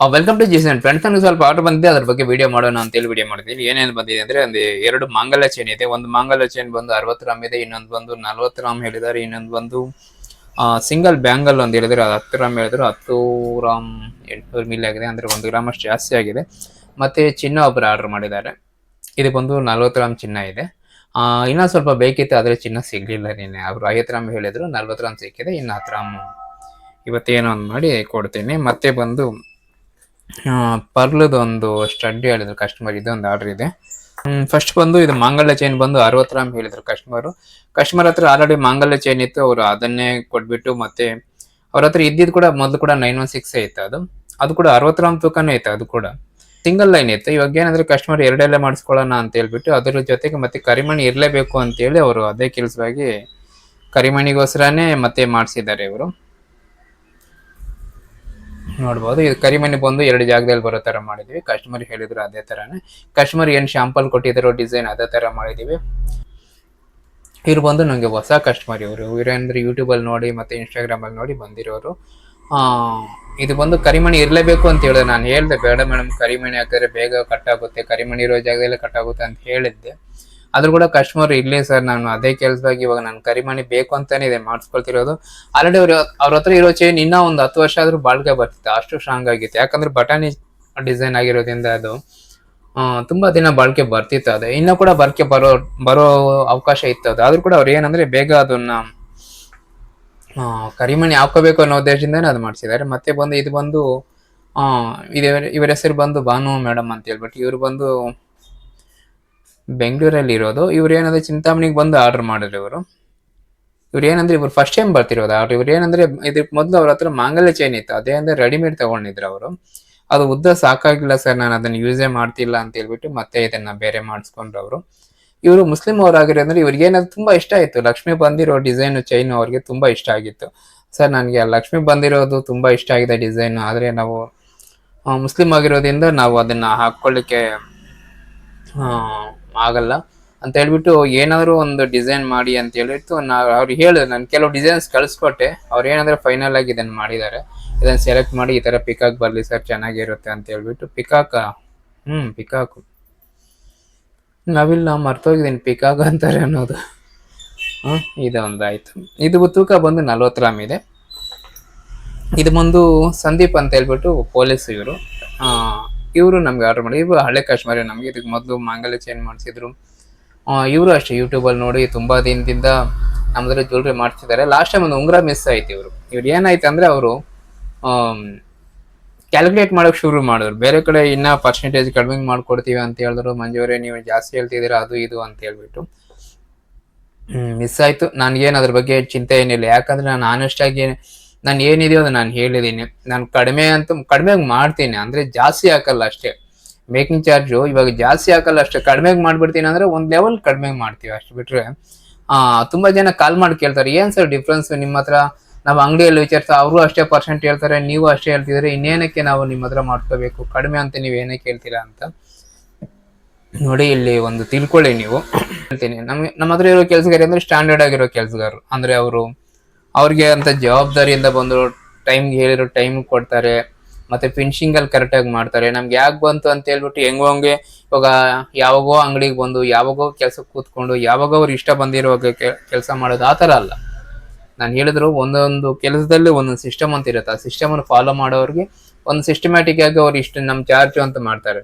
Welcome to ಜೀಸನ್ friends ನನಗೆ ಸ್ವಲ್ಪ order ಬಂದಿದೆ. ಅದ್ರ ಬಗ್ಗೆ ವಿಡಿಯೋ ಮಾಡೋಣ ಅಂತ ಹೇಳಿ ವಿಡಿಯೋ ಮಾಡ್ತೀನಿ ಏನೇನು ಬಂದಿದೆ ಅಂದ್ರೆ ಒಂದು ಎರಡು ಮಾಂಗಲ್ಯ ಚೈನ್ ಇದೆ. ಒಂದು ಮಾಂಗಲ್ಯ ಚೈನ್ ಬಂದು ಅರವತ್ತು ರಾಮ್ ಇದೆ ಇನ್ನೊಂದು ಬಂದು ನಲ್ವತ್ತು ರಾಮ್ ಹೇಳಿದ್ದಾರೆ ಇನ್ನೊಂದು ಬಂದು ಸಿಂಗಲ್ ಬ್ಯಾಂಗಲ್ ಒಂದು ಹೇಳಿದ್ರೆ ಅದು ಹತ್ತು ರಾಮ್ ಹೇಳಿದ್ರು ಹತ್ತು ರಾಮ್ ಎಂಟುನೂರು ಮಿಲಿ ಆಗಿದೆ. ಅಂದ್ರೆ ಒಂದು ಗ್ರಾಮ್ ಅಷ್ಟು ಜಾಸ್ತಿ ಆಗಿದೆ. ಮತ್ತೆ ಚಿನ್ನ ಒಬ್ಬರು ಆರ್ಡರ್ ಮಾಡಿದ್ದಾರೆ. ಇದು ಬಂದು ನಲ್ವತ್ತು ರಾಮ್ ಚಿನ್ನ ಇದೆ. ಆ, ಇನ್ನೂ ಸ್ವಲ್ಪ ಬೇಕಿತ್ತು ಆದರೆ ಚಿನ್ನ ಸಿಗಲಿಲ್ಲ ನೀನೆ ಅವರು ಐವತ್ತು ರಾಮ್ ಹೇಳಿದ್ರು ನಲ್ವತ್ತು ರಾಮ್ ಸಿಕ್ಕಿದೆ ಇನ್ನು ಹತ್ತು ರಾಮ್ ಇವತ್ತೇನೋ ಒಂದು ಮಾಡಿ ಕೊಡ್ತೀನಿ. ಮತ್ತೆ ಬಂದು ಪರ್ಲದ ಒಂದು ಸ್ಟಡ್ ಹೇಳಿದ್ರು ಕಸ್ಟಮರ್ ಇದೊಂದು ಆರ್ಡರ್ ಇದೆ. ಫಸ್ಟ್ ಬಂದು ಇದು ಮಾಂಗಲ್ಯ ಚೈನ್ ಬಂದು ಅರವತ್ತು ಗ್ರಾಮ್ ಹೇಳಿದ್ರು ಕಸ್ಟಮರು ಕಸ್ಟಮರ್ ಹತ್ರ ಆಲ್ರೆಡಿ ಮಾಂಗಲ್ಯ ಚೈನ್ ಇತ್ತು, ಅವರು ಅದನ್ನೇ ಕೊಟ್ಬಿಟ್ಟು ಮತ್ತೆ ಅವ್ರ ಹತ್ರ ಇದ್ದಿದ್ದು ಕೂಡ ಮೊದಲು ಕೂಡ ನೈನ್ ಒನ್ ಸಿಕ್ಸ್ ಇತ್ತು ಅದು. ಅದು ಕೂಡ ಅರವತ್ತು ಗ್ರಾಮ್ ತೂಕನೇ ಇತ್ತು ಅದು ಕೂಡ. ಸಿಂಗಲ್ ಲೈನ್ ಇತ್ತು. ಇವಾಗ ಏನಂದ್ರೆ ಕಸ್ಟಮರ್ ಎರಡೆಲ್ಲ ಮಾಡಿಸ್ಕೊಳ್ಳೋಣ ಅಂತ ಹೇಳ್ಬಿಟ್ಟು ಅದ್ರ ಜೊತೆಗೆ ಮತ್ತೆ ಕರಿಮಣಿ ಇರಲೇಬೇಕು ಅಂತೇಳಿ ಅವರು ಅದೇ ಕೆಲಸವಾಗಿ ಕರಿಮಣಿಗೋಸ್ಕರನೇ ಮತ್ತೆ ಮಾಡಿಸಿದ್ದಾರೆ ಇವರು. ನೋಡ್ಬೋದು. ಇದು ಕರಿಮಣಿ ಬಂದು ಎರಡು ಜಾಗದಲ್ಲಿ ಬರೋ ಥರ ಮಾಡಿದ್ದೀವಿ ಕಸ್ಟಮರ್ ಹೇಳಿದ್ರು ಅದೇ ಥರನೇ ಕಸ್ಟಮರ್ ಏನು ಶಾಂಪಲ್ ಕೊಟ್ಟಿದ್ರು ಡಿಸೈನ್ ಅದೇ ತರ ಮಾಡಿದ್ದೀವಿ ಇವ್ರು ಬಂದು ನನಗೆ ಹೊಸ ಕಸ್ಟಮರ್ ಇವರು. ಇವ್ರೇಂದ್ರೆ ಯೂಟ್ಯೂಬಲ್ಲಿ ನೋಡಿ ಮತ್ತೆ ಇನ್ಸ್ಟಾಗ್ರಾಮಲ್ಲಿ ನೋಡಿ ಬಂದಿರೋರು. ಇದು ಬಂದು ಕರಿಮಣಿ ಇರಲೇಬೇಕು ಅಂತ ಹೇಳಿದೆ. ನಾನು ಹೇಳ್ದೆ, ಬೇಡ ಮೇಡಮ್, ಕರಿಮಣಿ ಹಾಕಿದ್ರೆ ಬೇಗ ಕಟ್ ಆಗುತ್ತೆ. ಕರಿಮಣಿ ಇರೋ ಜಾಗದಲ್ಲಿ ಕಟ್ ಆಗುತ್ತೆ ಅಂತ ಹೇಳಿದ್ದೆ. ಆದ್ರೂ ಕೂಡ ಕಸ್ಟಮರ್ ಇಲ್ಲೇ ಸರ್ ನಾನು ಅದೇ ಕೆಲಸವಾಗಿ ಇವಾಗ ನಾನು ಕರಿಮಣಿ ಬೇಕು ಅಂತಾನೆ ಇದೆ, ಮಾಡಿಸ್ಕೊಳ್ತಿರೋದು. ಆಲ್ರೆಡಿ ಅವ್ರ ಅವ್ರ ಹತ್ರ ಇರೋ ಚೈನ್ ಇನ್ನೂ ಒಂದು ಹತ್ತು ವರ್ಷ ಆದ್ರೂ ಬಾಳ್ಗೆ ಬರ್ತಿತ್ತು, ಅಷ್ಟು ಸ್ಟ್ರಾಂಗ್ ಆಗಿತ್ತು. ಯಾಕಂದ್ರೆ ಬಟಾಣಿ ಡಿಸೈನ್ ಆಗಿರೋದ್ರಿಂದ ಅದು ತುಂಬಾ ದಿನ ಬಾಳ್ಕೆ ಬರ್ತಿತ್ತು ಅದೇ. ಇನ್ನೂ ಕೂಡ ಬಾಳ್ಕೆ ಬರೋ ಬರೋ ಅವಕಾಶ ಇತ್ತು ಅದು. ಆದ್ರೂ ಕೂಡ ಅವ್ರು ಏನಂದ್ರೆ ಬೇಗ ಅದನ್ನ ಕರಿಮಣಿ ಹಾಕೋಬೇಕು ಅನ್ನೋ ಉದ್ದೇಶದಿಂದನೇ ಅದು ಮಾಡಿಸಿದ್ದಾರೆ. ಮತ್ತೆ ಬಂದು, ಇದು ಬಂದು ಇದೇ, ಇವರ ಹೆಸರು ಬಂದು ಭಾನು ಮೇಡಮ್ ಅಂತ ಹೇಳ್ಬಿಟ್ಟು, ಇವರು ಬಂದು ಬೆಂಗಳೂರಲ್ಲಿ ಇರೋದು ಇವ್ರು ಏನಂದ್ರೆ ಚಿಂತಾಮಣಿಗೆ ಬಂದು ಆರ್ಡರ್ ಮಾಡಿದ್ರು ಇವರು. ಇವ್ರು ಏನಂದ್ರೆ ಇವ್ರು ಫಸ್ಟ್ ಟೈಮ್ ಬರ್ತಿರೋದು ಆರ್ಡರ್ ಇವ್ರು ಏನಂದ್ರೆ ಇದಕ್ಕೆ ಮೊದಲು ಅವ್ರ ಹತ್ರ ಮಾಂಗಲ್ಯ ಚೈನ್ ಇತ್ತು. ಅದೇ ಅಂದ್ರೆ ರೆಡಿಮೇಡ್ ತಗೊಂಡಿದ್ರು ಅವರು. ಅದು ಉದ್ದ ಸಾಕಾಗಿಲ್ಲ ಸರ್ ನಾನು ಅದನ್ನ ಯೂಸೇ ಮಾಡ್ತಿಲ್ಲ ಅಂತ ಹೇಳ್ಬಿಟ್ಟು ಮತ್ತೆ ಇದನ್ನ ಬೇರೆ ಮಾಡಿಸ್ಕೊಂಡ್ರು ಅವರು. ಇವರು ಮುಸ್ಲಿಂ ಅವರಾಗಿರೋದ್ರೆ ಇವ್ರಿಗೆ ಏನಾದ್ರು ತುಂಬಾ ಇಷ್ಟ ಆಯ್ತು. ಲಕ್ಷ್ಮಿ ಬಂದಿರೋ ಡಿಸೈನ್ ಚೈನ್ ಅವ್ರಿಗೆ ತುಂಬಾ ಇಷ್ಟ ಆಗಿತ್ತು. ಸರ್ ನನಗೆ ಲಕ್ಷ್ಮಿ ಬಂದಿರೋದು ತುಂಬಾ ಇಷ್ಟ ಆಗಿದೆ ಡಿಸೈನ್ ಆದ್ರೆ ನಾವು ಮುಸ್ಲಿಂ ಆಗಿರೋದ್ರಿಂದ ನಾವು ಅದನ್ನ ಹಾಕೊಳ್ಳಿಕ್ಕೆ ಆಗಲ್ಲ. ಅಂತ ಹೇಳ್ಬಿಟ್ಟು ಏನಾದರೂ ಒಂದು ಡಿಸೈನ್ ಮಾಡಿ ಅಂತ ಹೇಳಿಟ್ಟು ನಾ ಅವ್ರು ಹೇಳಿದೆ ನಾನು ಕೆಲವು ಡಿಸೈನ್ಸ್ ಕಳಿಸ್ಕೊಟ್ಟೆ. ಅವ್ರು ಏನಂದ್ರೆ ಫೈನಲ್ ಆಗಿ ಇದನ್ನು ಮಾಡಿದ್ದಾರೆ ಇದನ್ನು ಸೆಲೆಕ್ಟ್ ಮಾಡಿ ಈ ತರ ಪಿಕಾಕ್ ಬರ್ಲಿ ಸರ್ ಚೆನ್ನಾಗಿರುತ್ತೆ ಅಂತ ಹೇಳ್ಬಿಟ್ಟು ಪಿಕಾಕ್ ಹ್ಮ್ ಪಿಕಾಕ್ ನಾವಿಲ್ಲ ಮರ್ತೋಗಿದ್ದೀನಿ ಪಿಕಾಕ್ ಅಂತಾರೆ ಅನ್ನೋದು. ಹ್ಮ್ ಒಂದಾಯಿತು. ಇದು ತೂಕ ಬಂದು ನಲ್ವತ್ತು ಗ್ರಾಮ್ ಇದೆ. ಇದು ಬಂದು ಸಂದೀಪ್ ಅಂತ ಹೇಳ್ಬಿಟ್ಟು ಪೊಲೀಸ್ ಇವರು. ಇವರು ನಮ್ಗೆ ಆರ್ಡರ್ ಮಾಡಿ ಇವರು ಹಳೆ ಕಸ್ಟಮರ್ ನಮಗೆ ಇದಕ್ಕೆ ಮೊದಲು ಮಾಂಗಲ್ಯ ಚೇಂಜ್ ಮಾಡಿಸಿದ್ರು. ಇವರು ಅಷ್ಟೇ ಯೂಟ್ಯೂಬಲ್ಲಿ ನೋಡಿ ತುಂಬಾ ದಿನದಿಂದ ನಮ್ಮದ್ರಲ್ಲಿ ಜ್ಯುವೆಲ್ರಿ ಮಾಡ್ತಿದ್ದಾರೆ. ಲಾಸ್ಟ್ ಟೈಮ್ ಒಂದು ಉಂಗುರ ಮಿಸ್ ಆಯ್ತು ಇವರು. ಇವ್ರು ಏನಾಯ್ತು ಅಂದ್ರೆ ಅವರು ಕ್ಯಾಲ್ಕುಲೇಟ್ ಮಾಡೋಕೆ ಶುರು ಮಾಡಿದ್ರು. ಬೇರೆ ಕಡೆ ಇನ್ನ ಪರ್ಸೆಂಟೇಜ್ ಕಡಿಮೆ ಮಾಡ್ಕೊಡ್ತೀವಿ ಅಂತ ಹೇಳಿದ್ರು. ಮಂಜೂರೇ ನೀವು ಜಾಸ್ತಿ ಹೇಳ್ತಿದ್ದೀರಾ, ಅದು ಇದು ಅಂತ ಹೇಳ್ಬಿಟ್ಟು. ಮಿಸ್ ಆಯ್ತು. ನನಗೇನು ಅದ್ರ ಬಗ್ಗೆ ಚಿಂತೆ ಏನಿಲ್ಲ. ಯಾಕಂದ್ರೆ ನಾನು ಆನೆಸ್ಟ್ ಆಗಿ ನಾನು ಏನಿದೆಯೋ ಅದು ನಾನು ಹೇಳಿದ್ದೀನಿ ನಾನು ಕಡಿಮೆ ಅಂತ ಕಡಿಮೆಗೆ ಮಾಡ್ತೀನಿ. ಅಂದ್ರೆ ಜಾಸ್ತಿ ಹಾಕಲ್ಲ ಅಷ್ಟೇ. ಮೇಕಿಂಗ್ ಚಾರ್ಜು ಇವಾಗ ಜಾಸ್ತಿ ಹಾಕಲ್ಲ ಅಷ್ಟೇ. ಕಡಿಮೆಗೆ ಮಾಡ್ಬಿಡ್ತೀನಿ ಅಂದ್ರೆ ಒಂದು ಲೆವೆಲ್ ಕಡಿಮೆ ಮಾಡ್ತೀವಿ ಅಷ್ಟು ಬಿಟ್ಟರೆ ತುಂಬಾ ಜನ ಕಾಲ್ ಮಾಡಿ ಕೇಳ್ತಾರೆ, ಏನ್ ಸರ್ ಡಿಫ್ರೆನ್ಸ್ ನಿಮ್ಮ ಹತ್ರ? ನಾವು ಅಂಗಡಿಯಲ್ಲಿ ವಿಚಾರಿಸ ಅವರು ಅಷ್ಟೇ ಪರ್ಸೆಂಟ್ ಹೇಳ್ತಾರೆ, ನೀವು ಅಷ್ಟೇ ಹೇಳ್ತಿದ್ರೆ ಇನ್ನೇನಕ್ಕೆ ನಾವು ನಿಮ್ಮ ಹತ್ರ ಮಾಡ್ಕೋಬೇಕು? ಕಡಿಮೆ ಅಂತ ನೀವು ಏನಕ್ಕೆ ಹೇಳ್ತೀರಾ ಅಂತ. ನೋಡಿ, ಇಲ್ಲಿ ಒಂದು ತಿಳ್ಕೊಳ್ಳಿ ನೀವು. ಹೇಳ್ತೀನಿ. ನಮ್ಗೆ ನಮ್ಮ ಹತ್ರ ಇರೋ ಕೆಲಸಗಾರ ಅಂದರೆ ಸ್ಟ್ಯಾಂಡರ್ಡ್ ಆಗಿರೋ ಕೆಲಸಗಾರರು. ಅಂದ್ರೆ ಅವರು ಅವ್ರಿಗೆ ಅಂತ ಜವಾಬ್ದಾರಿಯಿಂದ ಬಂದು ಟೈಮ್ಗೆ ಹೇಳಿರೋ ಟೈಮ್ ಕೊಡ್ತಾರೆ, ಮತ್ತೆ ಫಿನಿಶಿಂಗ್ ಅಲ್ಲಿ ಕರೆಕ್ಟ್ ಆಗಿ ಮಾಡ್ತಾರೆ. ನಮ್ಗೆ ಯಾಕೆ ಬಂತು ಅಂತ ಹೇಳ್ಬಿಟ್ಟು ಹೆಂಗೋ ಹಂಗೆ ಇವಾಗ ಯಾವಾಗೋ ಅಂಗಡಿಗೆ ಬಂದು, ಯಾವಾಗೋ ಕೆಲಸಕ್ಕೆ ಕೂತ್ಕೊಂಡು, ಯಾವಾಗ ಅವ್ರು ಇಷ್ಟ ಬಂದಿರುವಾಗ ಕೆಲಸ ಮಾಡೋದು ಆ ಥರ ಅಲ್ಲ. ನಾನು ಹೇಳಿದ್ರು ಒಂದೊಂದು ಕೆಲಸದಲ್ಲಿ ಒಂದೊಂದು ಸಿಸ್ಟಮ್ ಅಂತ ಇರುತ್ತೆ. ಆ ಸಿಸ್ಟಮ್ ಅನ್ನು ಫಾಲೋ ಮಾಡೋರಿಗೆ ಒಂದು ಸಿಸ್ಟಮ್ಯಾಟಿಕ್ ಆಗಿ ಅವ್ರು ಇಷ್ಟು ನಮ್ಮ ಚಾರ್ಜ್ ಅಂತ ಮಾಡ್ತಾರೆ.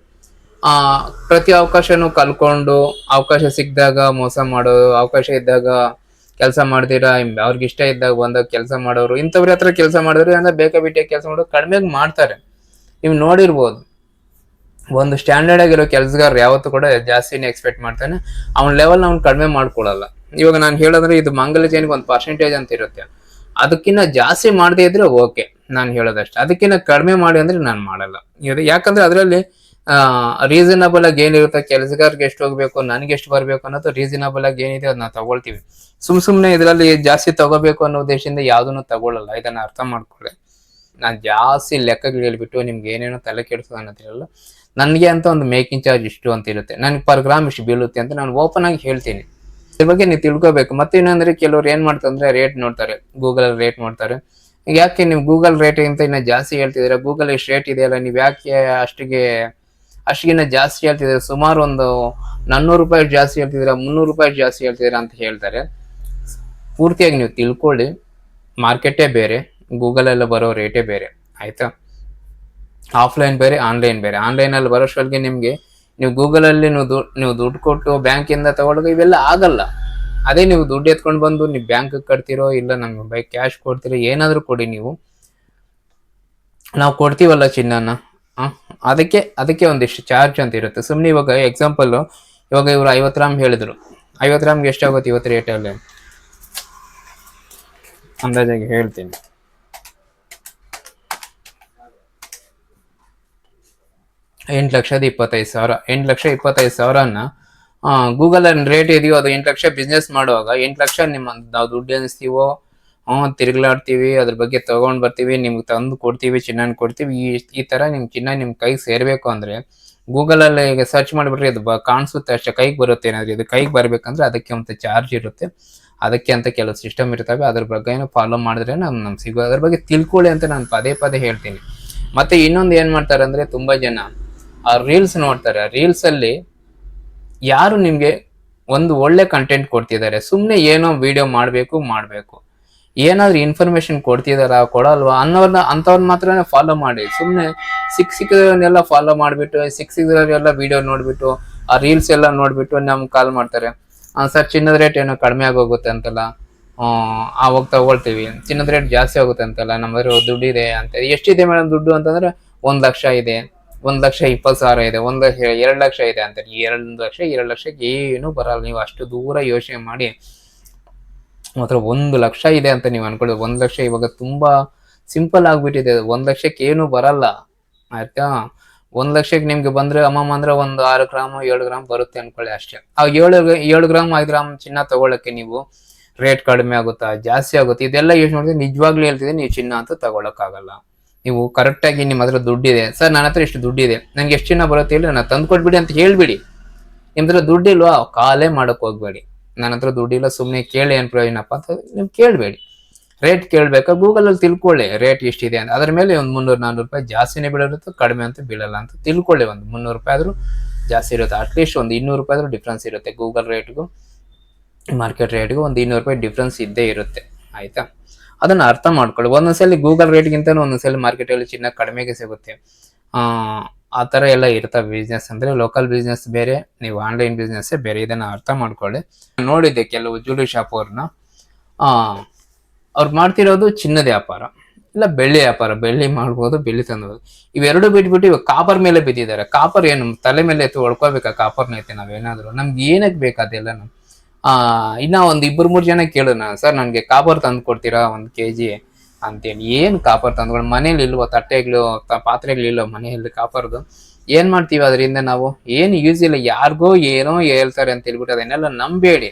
ಪ್ರತಿ ಅವಕಾಶನೂ ಕಲ್ಕೊಂಡು, ಅವಕಾಶ ಸಿಕ್ಕಿದಾಗ ಮೋಸ ಮಾಡೋದು ಅವಕಾಶ ಇದ್ದಾಗ ಕೆಲಸ ಮಾಡ್ತೀರಾ ಅವ್ರಿಗೆ ಇಷ್ಟ ಇದ್ದಾಗ ಬಂದಾಗ ಕೆಲಸ ಮಾಡೋರು, ಇಂಥವ್ರ ಹತ್ರ ಕೆಲಸ ಮಾಡಿದ್ರೆ ಅಂದ್ರೆ ಬೇಕಾ ಬಿಟ್ಟೆ ಕೆಲಸ ಮಾಡೋದು ಕಡಿಮೆ ಮಾಡ್ತಾರೆ. ನೀವು ನೋಡಿರ್ಬೋದು. ಒಂದು ಸ್ಟ್ಯಾಂಡರ್ಡ್ ಆಗಿರೋ ಕೆಲಸಗಾರ ಯಾವತ್ತೂ ಕೂಡ ಜಾಸ್ತಿನೇ ಎಕ್ಸ್ಪೆಕ್ಟ್ ಮಾಡ್ತಾನೆ. ಅವ್ನ ಲೆವೆಲ್ ಅವ್ನು ಕಡಿಮೆ ಮಾಡ್ಕೊಳ್ಳಲ್ಲ. ಇವಾಗ ನಾನು ಹೇಳೋದ್ರೆ ಇದು ಮಂಗಲ ಜೈನಿಗೆ ಒಂದು ಪರ್ಸೆಂಟೇಜ್ ಅಂತ ಇರುತ್ತೆ. ಅದಕ್ಕಿಂತ ಜಾಸ್ತಿ ಮಾಡದೇ ಇದ್ರೆ ಓಕೆ ನಾನು ಹೇಳೋದಷ್ಟೇ. ಅದಕ್ಕಿಂತ ಕಡಿಮೆ ಮಾಡಿ ಅಂದ್ರೆ ನಾನು ಮಾಡಲ್ಲ. ಯಾಕಂದ್ರೆ ಅದರಲ್ಲಿ ರೀಸನಬಲ್ ಆಗಿ ಏನಿರುತ್ತೆ? ಕೆಲಸಗಾರ್ಗೆ ಎಷ್ಟು ಹೋಗ್ಬೇಕು, ನನ್ಗೆ ಎಷ್ಟು ಬರಬೇಕು ಅನ್ನೋದು ರೀಸನಬಲ್ ಆಗಿ ಏನಿದೆ ಅದನ್ನ ತಗೊಳ್ತೀವಿ. ಸುಮ್ ಸುಮ್ನೆ ಇದರಲ್ಲಿ ಜಾಸ್ತಿ ತಗೋಬೇಕು ಅನ್ನೋ ಉದ್ದೇಶದಿಂದ ಯಾವ್ದನ್ನು ತಗೊಳ್ಳಲ್ಲ ಇದನ್ನ ಅರ್ಥ ಮಾಡ್ಕೊಳ್ಳಿ. ನಾನು ಜಾಸ್ತಿ ಲೆಕ್ಕಗಳು ಹೇಳ್ಬಿಟ್ಟು ನಿಮ್ಗೆ ಏನೇನೋ ತಲೆ ಕೆಡಿಸೋದು ಅನ್ನೋದಿರಲ್ಲ ನನಗೆ ಅಂತ ಒಂದು ಮೇಕಿಂಗ್ ಚಾರ್ಜ್ ಇಷ್ಟು ಅಂತ ಇರುತ್ತೆ. ನನಗೆ ಪರ್ ಗ್ರಾಮ್ ಇಷ್ಟು ಬೀಳುತ್ತೆ ಅಂತ ನಾನು ಓಪನ್ ಆಗಿ ಹೇಳ್ತೀನಿ. ಇದ್ರ ಬಗ್ಗೆ ನೀವು ತಿಳ್ಕೋಬೇಕು. ಮತ್ತೆ ಇನ್ನೊಂದ್ರೆ, ಕೆಲವ್ರು ಏನ್ ಮಾಡ್ತಾರೆ ರೇಟ್ ನೋಡ್ತಾರೆ. ಗೂಗಲ್ ಅಲ್ಲಿ ರೇಟ್ ನೋಡ್ತಾರೆ. ಯಾಕೆ ನೀವು ಗೂಗಲ್ ರೇಟ್ಗಿಂತ ಇನ್ನ ಜಾಸ್ತಿ ಹೇಳ್ತಿದ್ರೆ ಗೂಗಲ್ ಇಷ್ಟು ರೇಟ್ ಇದೆಯಲ್ಲ, ನೀವು ಯಾಕೆ ಅಷ್ಟಿಗೆ ಅಷ್ಟಿಗಿನ್ನ ಜಾಸ್ತಿ ಹೇಳ್ತಿದ್ರೆ ಸುಮಾರು ಒಂದು ನಾನ್ನೂರು ರೂಪಾಯಿ ಜಾಸ್ತಿ ಹೇಳ್ತಿದ್ದೀರಾ, ಮುನ್ನೂರು ರೂಪಾಯಿ ಜಾಸ್ತಿ ಹೇಳ್ತಿದ್ದೀರಾ ಅಂತ ಹೇಳ್ತಾರೆ. ಪೂರ್ತಿಯಾಗಿ ನೀವು ತಿಳ್ಕೊಳ್ಳಿ. ಮಾರ್ಕೆಟೇ ಬೇರೆ, ಗೂಗಲಲ್ಲಿ ಬರೋ ರೇಟೇ ಬೇರೆ, ಆಯಿತಾ? ಆಫ್ಲೈನ್ ಬೇರೆ, ಆನ್ಲೈನ್ ಬೇರೆ. ಆನ್ಲೈನಲ್ಲಿ ಬರೋಷ್ಟೊಳಗೆ ನಿಮಗೆ ನೀವು ಗೂಗಲಲ್ಲಿ ನೀವು ದುಡ್ಡು ನೀವು ದುಡ್ಡು ಕೊಟ್ಟು ಬ್ಯಾಂಕಿಂದ ತಗೊಳ್ಳೋದು ಇವೆಲ್ಲ ಆಗಲ್ಲ. ಅದೇ ನೀವು ದುಡ್ಡು ಎತ್ಕೊಂಡು ಬಂದು ನೀವು ಬ್ಯಾಂಕಿಗೆ ಕಟ್ತಿರೋ ಇಲ್ಲ ನಮ್ಗೆ ಬೈ ಕ್ಯಾಶ್ ಕೊಡ್ತಿರೋ ಏನಾದರೂ ಕೊಡಿ ನೀವು. ನಾವು ಕೊಡ್ತೀವಲ್ಲ ಚಿನ್ನನ? ಅದಕ್ಕೆ ಅದಕ್ಕೆ ಒಂದಿಷ್ಟು ಚಾರ್ಜ್ ಅಂತ ಇರುತ್ತೆ. ಸುಮ್ಮನೆ ಇವಾಗ ಎಕ್ಸಾಂಪಲ್ ಇವಾಗ ಇವರು ಐವತ್ತು ಗ್ರಾಮ್ ಹೇಳಿದ್ರು. ಐವತ್ತು ಗ್ರಾಮ್ಗೆ ಎಷ್ಟಾಗುತ್ತೆ ಇವತ್ತು ರೇಟಲ್ಲಿ ಅಂದಾಜಾಗಿ ಹೇಳ್ತೀನಿ. ಎಂಟು ಲಕ್ಷದ ಇಪ್ಪತ್ತೈದು ಸಾವಿರ. ಎಂಟು ಲಕ್ಷ ಇಪ್ಪತ್ತೈದು ಸಾವಿರನ ಗೂಗಲ್ ರೇಟ್ ಇದೆಯೋ ಅದು ಎಂಟು ಲಕ್ಷ ಬಿಸ್ನೆಸ್ ಮಾಡುವಾಗ ಎಂಟು ಲಕ್ಷ ನಿಮ್ಮ ನಾವು ದುಡ್ಡು ಎನಿಸ್ತೀವೋ ಹ್ಞೂ, ತಿರುಗ್ಲಾಡ್ತೀವಿ, ಅದ್ರ ಬಗ್ಗೆ ತಗೊಂಡ್ ಬರ್ತೀವಿ, ನಿಮ್ಗೆ ತಂದು ಕೊಡ್ತೀವಿ ಚಿನ್ನ ಕೊಡ್ತೀವಿ, ಈ ಈ ತರ ನಿಮ್ಮ ಚಿನ್ನ ನಿಮ್ಮ ಕೈಗೆ ಸೇರಬೇಕು ಅಂದ್ರೆ ಗೂಗಲ್ ಅಲ್ಲಿ ಈಗ ಸರ್ಚ್ ಮಾಡಿಬಿಟ್ರೆ ಅದು ಬ- ಕಾಣಿಸುತ್ತೆ ಅಷ್ಟೇ, ಕೈಗೆ ಬರುತ್ತೆ ಏನಾದರೂ, ಇದು ಕೈಗೆ ಬರಬೇಕಂದ್ರೆ ಅದಕ್ಕೆ ಅಂತ ಚಾರ್ಜ್ ಇರುತ್ತೆ. ಅದಕ್ಕೆ ಅಂತ ಕೆಲವು ಸಿಸ್ಟಮ್ ಇರ್ತವೆ, ಅದ್ರ ಬಗ್ಗೆ ಫಾಲೋ ಮಾಡಿದ್ರೆ ನಮ್ ನಮ್ ಸಿಗೋ, ಅದ್ರ ಬಗ್ಗೆ ತಿಳ್ಕೊಳ್ಳಿ ಅಂತ ನಾನು ಪದೇ ಪದೇ ಹೇಳ್ತೀನಿ. ಮತ್ತೆ ಇನ್ನೊಂದು ಏನು ಮಾಡ್ತಾರೆ ಅಂದ್ರೆ ತುಂಬಾ ಜನ, ಆ ರೀಲ್ಸ್ ನೋಡ್ತಾರೆ ರೀಲ್ಸ್ ಅಲ್ಲಿ ಯಾರು ನಿಮಗೆ ಒಂದು ಒಳ್ಳೆ ಕಂಟೆಂಟ್ ಕೊಡ್ತಿದ್ದಾರೆ ಸುಮ್ಮನೆ ಏನೋ ವಿಡಿಯೋ ಮಾಡಬೇಕು ಮಾಡಬೇಕು. ಏನಾದ್ರು ಇನ್ಫಾರ್ಮೇಶನ್ ಕೊಡ್ತಿದಾರ? ಕೊಡಲ್ವಾ? ಅನ್ನೋರ್ನ ಅಂಥವ್ರನ್ನ ಮಾತ್ರ ಫಾಲೋ ಮಾಡಿ. ಸುಮ್ಮನೆ ಸಿಕ್ ಸಿಕ್ಕಿದ್ರನ್ನೆಲ್ಲ ಫಾಲೋ ಮಾಡಿಬಿಟ್ಟು, ಸಿಕ್ ಸಿಕ್ಕಿದ್ರೆಲ್ಲ ವಿಡಿಯೋ ನೋಡ್ಬಿಟ್ಟು, ಆ ರೀಲ್ಸ್ ಎಲ್ಲ ನೋಡ್ಬಿಟ್ಟು ನಮ್ಗೆ ಕಾಲ್ ಮಾಡ್ತಾರೆ. ಸರ್, ಚಿನ್ನದ ರೇಟ್ ಏನೋ ಕಡಿಮೆ ಆಗೋಗುತ್ತೆ ಅಂತಲ್ಲ. ಆವಾಗ ತಗೊಳ್ತೀವಿ. ಚಿನ್ನದ ರೇಟ್ ಜಾಸ್ತಿ ಆಗುತ್ತೆ ಅಂತಲ್ಲ. ನಮ್ಮ ಹತ್ರ ಇದೆ ಅಂತ. ಎಷ್ಟಿದೆ ಮೇಡಮ್ ದುಡ್ಡು? ಅಂತಂದ್ರೆ, ಒಂದು ಲಕ್ಷ ಇದೆ. ಒಂದ್ ಲಕ್ಷ ಇಪ್ಪತ್ತು ಸಾವಿರ ಇದೆ. ಒಂದ್ ಲಕ್ಷ, ಎರಡ್ ಲಕ್ಷ ಇದೆ. ಅಂತ ಎರಡು ಲಕ್ಷ ಎರಡು ಲಕ್ಷಕ್ಕೆ ಏನು ಬರಲ್ಲ. ನೀವು ಅಷ್ಟು ದೂರ ಯೋಚನೆ ಮಾಡಿ. ಮಾತ್ರ ಒಂದು ಲಕ್ಷ ಇದೆ ಅಂತ ನೀವು ಅನ್ಕೊಳ್ಳಿ. ಒಂದು ಲಕ್ಷ ಇವಾಗ ತುಂಬಾ ಸಿಂಪಲ್ ಆಗ್ಬಿಟ್ಟಿದೆ. ಒಂದು ಲಕ್ಷಕ್ಕೆ ಏನು ಬರಲ್ಲ. ಆಯ್ತಾ? ಒಂದು ಲಕ್ಷಕ್ಕೆ ನಿಮ್ಗೆ ಬಂದ್ರೆ ಅಮ್ಮಮ್ಮ ಅಂದ್ರೆ ಒಂದು ಆರು ಗ್ರಾಮ್, ಏಳು ಗ್ರಾಮ್ ಬರುತ್ತೆ ಅನ್ಕೊಳ್ಳಿ ಅಷ್ಟೇ. ಆ ಏಳು ಏಳು ಗ್ರಾಮ್, ಐದು ಗ್ರಾಮ್ ಚಿನ್ನ ತಗೊಳಕ್ಕೆ ನೀವು ರೇಟ್ ಕಡಿಮೆ ಆಗುತ್ತಾ? ಜಾಸ್ತಿ ಆಗುತ್ತೆ? ಇದೆಲ್ಲ ಯೋಚನೆ ಮಾಡಿದ್ರೆ ನಿಜವಾಗ್ಲೂ ಹೇಳ್ತಿದ್ರೆ ನೀವು ಚಿನ್ನ ಅಂತ ತಗೊಳಕ್ಕಾಗಲ್ಲ. ನೀವು ಕರೆಕ್ಟ್ ಆಗಿ ನಿಮ್ಮ ಹತ್ರ ದುಡ್ಡಿದೆ. ಸರ್, ನನ್ನ ಹತ್ರ ಇಷ್ಟು ದುಡ್ಡಿದೆ. ನಂಗೆ ಎಷ್ಟು ಚಿನ್ನ ಬರುತ್ತೆ ಹೇಳಿ ನಾನು ತಂದು ಕೊಟ್ಬಿಡಿ ಅಂತ ಹೇಳ್ಬಿಡಿ. ನಿಮ್ದ್ರ ದುಡ್ಡಿಲ್ವಾ? ಕಾಲೇ ಮಾಡಕ್ ಹೋಗ್ಬೇಡಿ. ನನ್ನ ಹತ್ರ ದುಡ್ಡಿಲ್ಲ ಸುಮ್ಮನೆ ಕೇಳಿ ಏನು ಪ್ರಯೋಜನಪ್ಪ ಅಂತ ನೀವು ಕೇಳಬೇಡಿ. ರೇಟ್ ಕೇಳಬೇಕಾ? ಗೂಗಲಲ್ಲಿ ತಿಳ್ಕೊಳ್ಳಿ ರೇಟ್ ಎಷ್ಟಿದೆ ಅಂತ. ಅದ್ರ ಮೇಲೆ ಒಂದು ಮುನ್ನೂರು ನಾನ್ನೂರು ರೂಪಾಯಿ ಜಾಸ್ತಿನೇ ಬೀಳಿರುತ್ತೆ ಕಡಿಮೆ ಅಂತ ಬೀಳಲ್ಲ ಅಂತ ತಿಳ್ಕೊಳ್ಳಿ ಒಂದು ಮುನ್ನೂರು ರೂಪಾಯಿ ಆದರೂ ಜಾಸ್ತಿ ಇರುತ್ತೆ. ಅಟ್ಲೀಸ್ಟ್ ಒಂದು ಇನ್ನೂರು ರೂಪಾಯಿ ಆದರೂ ಡಿಫ್ರೆನ್ಸ್ ಇರುತ್ತೆ. ಗೂಗಲ್ ರೇಟ್ಗೂ ಮಾರ್ಕೆಟ್ ರೇಟ್ಗೂ ಒಂದು ಇನ್ನೂರು ರೂಪಾಯಿ ಡಿಫ್ರೆನ್ಸ್ ಇದ್ದೇ ಇರುತ್ತೆ. ಆಯ್ತಾ? ಅದನ್ನ ಅರ್ಥ ಮಾಡ್ಕೊಳ್ಳಿ. ಒಂದೊಂದ್ಸಲಿ ಗೂಗಲ್ ರೇಟ್ಗಿಂತ ಒಂದೊಂದ್ಸಲಿ ಮಾರ್ಕೆಟಲ್ಲಿ ಚಿನ್ನ ಕಡಿಮೆಗೆ ಸಿಗುತ್ತೆ. ಆ ಥರ ಎಲ್ಲ ಇರ್ತಾವೆ ಬಿಸ್ನೆಸ್ ಅಂದರೆ ಲೋಕಲ್ ಬಿಸ್ನೆಸ್ ಬೇರೆ, ನೀವು ಆನ್ಲೈನ್ ಬಿಸ್ನೆಸ್ಸೇ ಬೇರೆ, ಇದನ್ನು ಅರ್ಥ ಮಾಡ್ಕೊಳ್ಳಿ. ನೋಡಿದ್ದೆ ಕೆಲವು ಜ್ಯುವೆಲರಿ ಶಾಪ್ ಅವ್ರನ್ನ. ಅವ್ರು ಮಾಡ್ತಿರೋದು ಚಿನ್ನದ ವ್ಯಾಪಾರ, ಇಲ್ಲ ಬೆಳ್ಳಿ ವ್ಯಾಪಾರ, ಬೆಳ್ಳಿ ಮಾಡ್ಬೋದು, ಬೆಳ್ಳಿ ತಂದ್ಬೋದು. ಇವೆರಡು ಬಿಟ್ಬಿಟ್ಟು ಇವಾಗ ಕಾಪರ್ ಮೇಲೆ ಬಿದ್ದಿದ್ದಾರೆ. ಕಾಪರ್ ಏನು, ತಲೆ ಮೇಲೆ ಎತ್ತು ಹೊಡ್ಕೋಬೇಕಾ ಕಾಪರ್ನ ಐತೆ ನಾವೇನಾದರೂ? ನಮ್ಗೆ ಏನಕ್ಕೆ ಬೇಕಾದೆಲ್ಲ ಆ, ಇನ್ನೂ ಒಂದು ಇಬ್ಬರು ಮೂರು ಜನ ಕೇಳೋಣ. ಸರ್, ನನಗೆ ಕಾಪರ್ ತಂದು ಕೊಡ್ತೀರಾ ಒಂದು ಕೆ ಕೆಜಿ ಅಂತೇಳಿ ಏನು ಕಾಪರ್ ತಂದ್ಕೊಂಡು ಮನೇಲಿ ಇಲ್ವೋ, ತಟ್ಟೆಗಳು ಪಾತ್ರೆಗಳು ಇಲ್ವೋ, ಮನೆಯಲ್ಲಿ ಕಾಪರ್ದು ಏನು ಮಾಡ್ತೀವಿ ಅದರಿಂದ ನಾವು? ಏನು ಯೂಸ್ ಇಲ್ಲ. ಯಾರಿಗೋ ಏನೋ ಹೇಳ್ತಾರೆ ಅಂತ ಹೇಳ್ಬಿಟ್ಟು ಅದನ್ನೆಲ್ಲ ನಂಬೇಡಿ.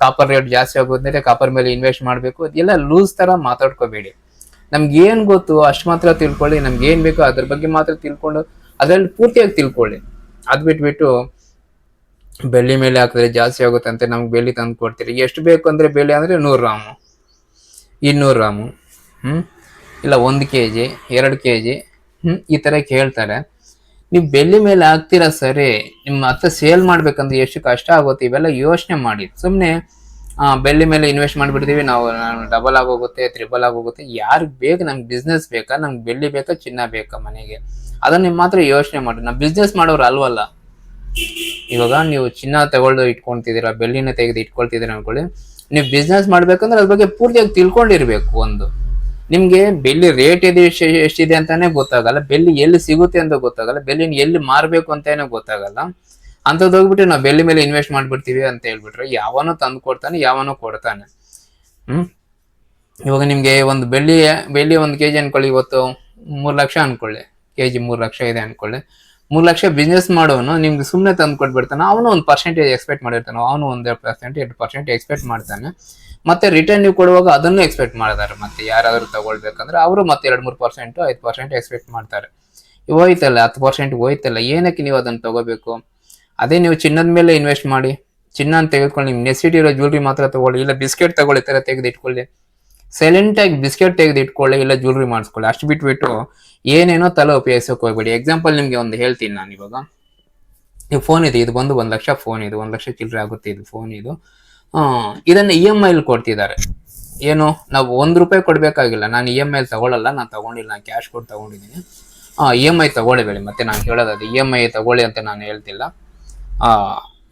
ಕಾಪರ್ ರೇಟ್ ಜಾಸ್ತಿ ಆಗೋದ್ರೆ ಕಾಪರ್ ಮೇಲೆ ಇನ್ವೆಸ್ಟ್ ಮಾಡಬೇಕು. ಅದೆಲ್ಲ ಲೂಸ್ ತರ ಮಾತಾಡ್ಕೋಬೇಡಿ. ನಮ್ಗೆ ಏನು ಗೊತ್ತು? ಅಷ್ಟು ಮಾತ್ರ ತಿಳ್ಕೊಳ್ಳಿ. ನಮ್ಗೆ ಏನು ಬೇಕೋ ಅದ್ರ ಬಗ್ಗೆ ಮಾತ್ರ ತಿಳ್ಕೊಂಡು ಅದ್ರಲ್ಲಿ ಪೂರ್ತಿಯಾಗಿ ತಿಳ್ಕೊಳ್ಳಿ. ಅದು ಬಿಟ್ಬಿಟ್ಟು ಬೆಳ್ಳಿ ಮೇಲೆ ಹಾಕಿದ್ರೆ ಜಾಸ್ತಿ ಆಗುತ್ತೆ ಅಂತ ನಮ್ಗೆ ಬೆಳ್ಳಿ ತಂದು ಕೊಡ್ತೀರಿ. ಎಷ್ಟು ಬೇಕು ಅಂದ್ರೆ ಬೆಳ್ಳಿ ಅಂದ್ರೆ ನೂರು ರಾಮು ಇನ್ನೂರು ಗ್ರಾಮು. ಹ್ಮ್? ಇಲ್ಲ, ಒಂದು ಕೆ ಜಿ ಎರಡು ಕೆ ಜಿ ಈ ಥರ ಕೇಳ್ತಾರೆ. ನೀವು ಬೆಲ್ಲಿ ಮೇಲೆ ಹಾಕ್ತೀರಾ ಸರಿ, ನಿಮ್ಮ ಹತ್ರ ಸೇಲ್ ಮಾಡ್ಬೇಕಂದ್ರೆ ಎಷ್ಟು ಕಷ್ಟ ಆಗುತ್ತೆ, ಇವೆಲ್ಲ ಯೋಚನೆ ಮಾಡಿ. ಸುಮ್ಮನೆ ಬೆಳ್ಳಿ ಮೇಲೆ ಇನ್ವೆಸ್ಟ್ ಮಾಡಿಬಿಡ್ತೀವಿ, ನಾವು ಡಬಲ್ ಆಗೋಗುತ್ತೆ ತ್ರಿಬಲ್ ಆಗೋಗುತ್ತೆ. ಯಾರಿಗೆ ಬೇಕು, ನಮ್ಗೆ ಬಿಸ್ನೆಸ್ ಬೇಕಾ, ನಮ್ಗೆ ಬೆಳ್ಳಿ ಬೇಕಾ, ಚಿನ್ನ ಬೇಕಾ ಮನೆಗೆ? ಅದನ್ನ ನೀವು ಮಾತ್ರ ಯೋಚನೆ ಮಾಡಿ. ನಾವು ಬಿಸ್ನೆಸ್ ಮಾಡೋರು ಅಲ್ವಲ್ಲ. ಇವಾಗ ನೀವು ಚಿನ್ನ ತಗೊಳ್ದು ಇಟ್ಕೊಳ್ತಿದ್ದೀರಾ ಬೆಳ್ಳಿನ ತೆಗೆದು ಇಟ್ಕೊಳ್ತಿದ್ದೀರಾ ಅನ್ಕೊಳ್ಳಿ. ನೀವು ಬಿಸ್ನೆಸ್ ಮಾಡ್ಬೇಕಂದ್ರೆ ಅದ್ರ ಬಗ್ಗೆ ಪೂರ್ತಿಯಾಗಿ ತಿಳ್ಕೊಂಡಿರ್ಬೇಕು ಒಂದು. ನಿಮ್ಗೆ ಬೆಲ್ಲಿ ರೇಟ್ ಇದೆ ಎಷ್ಟ್- ಎಷ್ಟಿದೆ ಅಂತಾನೆ ಗೊತ್ತಾಗಲ್ಲ. ಬೆಲ್ಲಿ ಎಲ್ಲಿ ಸಿಗುತ್ತೆ ಅಂತ ಗೊತ್ತಾಗಲ್ಲ. ಬೆಲ್ಲಿನ ಎಲ್ಲಿ ಮಾರ್ಬೇಕು ಅಂತಾನೆ ಗೊತ್ತಾಗಲ್ಲ. ಅಂಥದ್ದು ಹೋಗ್ಬಿಟ್ಟು ನಾವು ಬೆಲ್ಲಿ ಮೇಲೆ ಇನ್ವೆಸ್ಟ್ ಮಾಡ್ಬಿಡ್ತೀವಿ ಅಂತ ಹೇಳ್ಬಿಟ್ರೆ ಯಾವನು ತಂದು ಕೊಡ್ತಾನೆ, ಯಾವನು ಕೊಡ್ತಾನೆ. ಹ್ಮ್? ಇವಾಗ ನಿಮ್ಗೆ ಒಂದು ಬೆಳ್ಳಿ ಬೆಳ್ಳಿ ಒಂದು ಕೆಜಿ ಅನ್ಕೊಳ್ಳಿ ಇವತ್ತು. ಮೂರು ಲಕ್ಷ ಅನ್ಕೊಳ್ಳಿ. ಕೆಜಿ ಮೂರು ಲಕ್ಷ ಇದೆ ಅನ್ಕೊಳ್ಳಿ. ಮೂರು ಲಕ್ಷ ಬಿಸ್ನೆಸ್ ಮಾಡೋನು ನಿಮ್ಗೆ ಸುಮ್ಮನೆ ತಂದು ಕೊಟ್ಬಿಡ್ತಾನೆ. ಅವನು ಒಂದು ಪರ್ಸೆಂಟೇಜ್ ಎಕ್ಸ್ಪೆಕ್ಟ್ ಮಾಡಿರ್ತಾನೆ. ಅವನು ಒಂದು ಪರ್ಸೆಂಟ್ ಎರಡು ಪರ್ಸೆಂಟ್ ಎಕ್ಸ್ಪೆಕ್ಟ್ ಮಾಡ್ತಾನೆ. ಮತ್ತೆ ರಿಟರ್ನ್ ನೀವು ಕೊಡುವಾಗ ಅದನ್ನು ಎಕ್ಸ್ಪೆಕ್ಟ್ ಮಾಡ್ತಾರೆ. ಮತ್ತೆ ಯಾರಾದರೂ ತಗೊಳ್ಬೇಕಂದ್ರೆ ಅವರು ಮತ್ತೆ ಎರಡು, ಮೂರು ಪರ್ಸೆಂಟ್ ಐದು ಪರ್ಸೆಂಟ್ ಎಕ್ಸ್ಪೆಕ್ಟ್ ಮಾಡ್ತಾರೆ. ಹೋಯ್ತಲ್ಲ, ಹತ್ತು ಪರ್ಸೆಂಟ್ ಹೋಯ್ತಲ್ಲ, ಏನಕ್ಕೆ ನೀವು ಅದನ್ನು ತಗೋಬೇಕು? ಅದೇ ನೀವು ಚಿನ್ನದ ಮೇಲೆ ಇನ್ವೆಸ್ಟ್ ಮಾಡಿ, ಚಿನ್ನ ಅಂತ ನಿಮ್ಮ ನೆಸಿಟಿ ಇರೋ ಜ್ಯುವೆಲ್ರಿ ಮಾತ್ರ ತಗೊಳ್ಳಿ, ಇಲ್ಲ ಬಿಸ್ಕೆಟ್ ತಗೊಳ್ಳಿ ತರ ತೆಗೆದಿಟ್ಕೊಳ್ಳಿ. ಸೈಲೆಂಟಾಗಿ ಬಿಸ್ಕೆಟ್ ತೆಗೆದಿಟ್ಕೊಳ್ಳಿ, ಇಲ್ಲ ಜ್ಯುವೆಲ್ರಿ ಮಾಡಿಸ್ಕೊಳ್ಳಿ. ಅಷ್ಟು ಬಿಟ್ಬಿಟ್ಟು ಏನೇನೋ ತಲೆ ಉಪಯೋಗಿಸೋಕೆ ಹೋಗ್ಬೇಡಿ. ಎಕ್ಸಾಂಪಲ್ ನಿಮಗೆ ಒಂದು ಹೇಳ್ತೀನಿ ನಾನು ಇವಾಗ ಈ ಫೋನ್ ಇದೆ, ಇದು ಬಂದು ಒಂದು ಲಕ್ಷ ಫೋನ್ ಇದು, ಒಂದು ಲಕ್ಷ ಚಿಲ್ಲರೆ ಆಗುತ್ತೆ, ಇದು ಫೋನ್ ಇದು. ಇದನ್ನ ಇ ಎಂ ಐಲಿ ಕೊಡ್ತಿದ್ದಾರೆ. ಏನು? ನಾವು ಒಂದು ರೂಪಾಯಿ ಕೊಡಬೇಕಾಗಿಲ್ಲ. ನಾನು ಇ ಎಂ ಐ ತಗೊಳ್ಳಲ್ಲ ನಾನು ತಗೊಂಡಿಲ್ಲ. ನಾನು ಕ್ಯಾಶ್ ಕೊಟ್ಟು ತಗೊಂಡಿದ್ದೀನಿ ಇ ಎಂ ಐ ತಗೊಳ್ಳಿಬೇಡಿ ಮತ್ತೆ ನಾನು ಹೇಳೋದು ಅದು ಇ ಎಂ ಐ ತಗೊಳ್ಳಿ ಅಂತ ನಾನು ಹೇಳ್ತಿಲ್ಲ.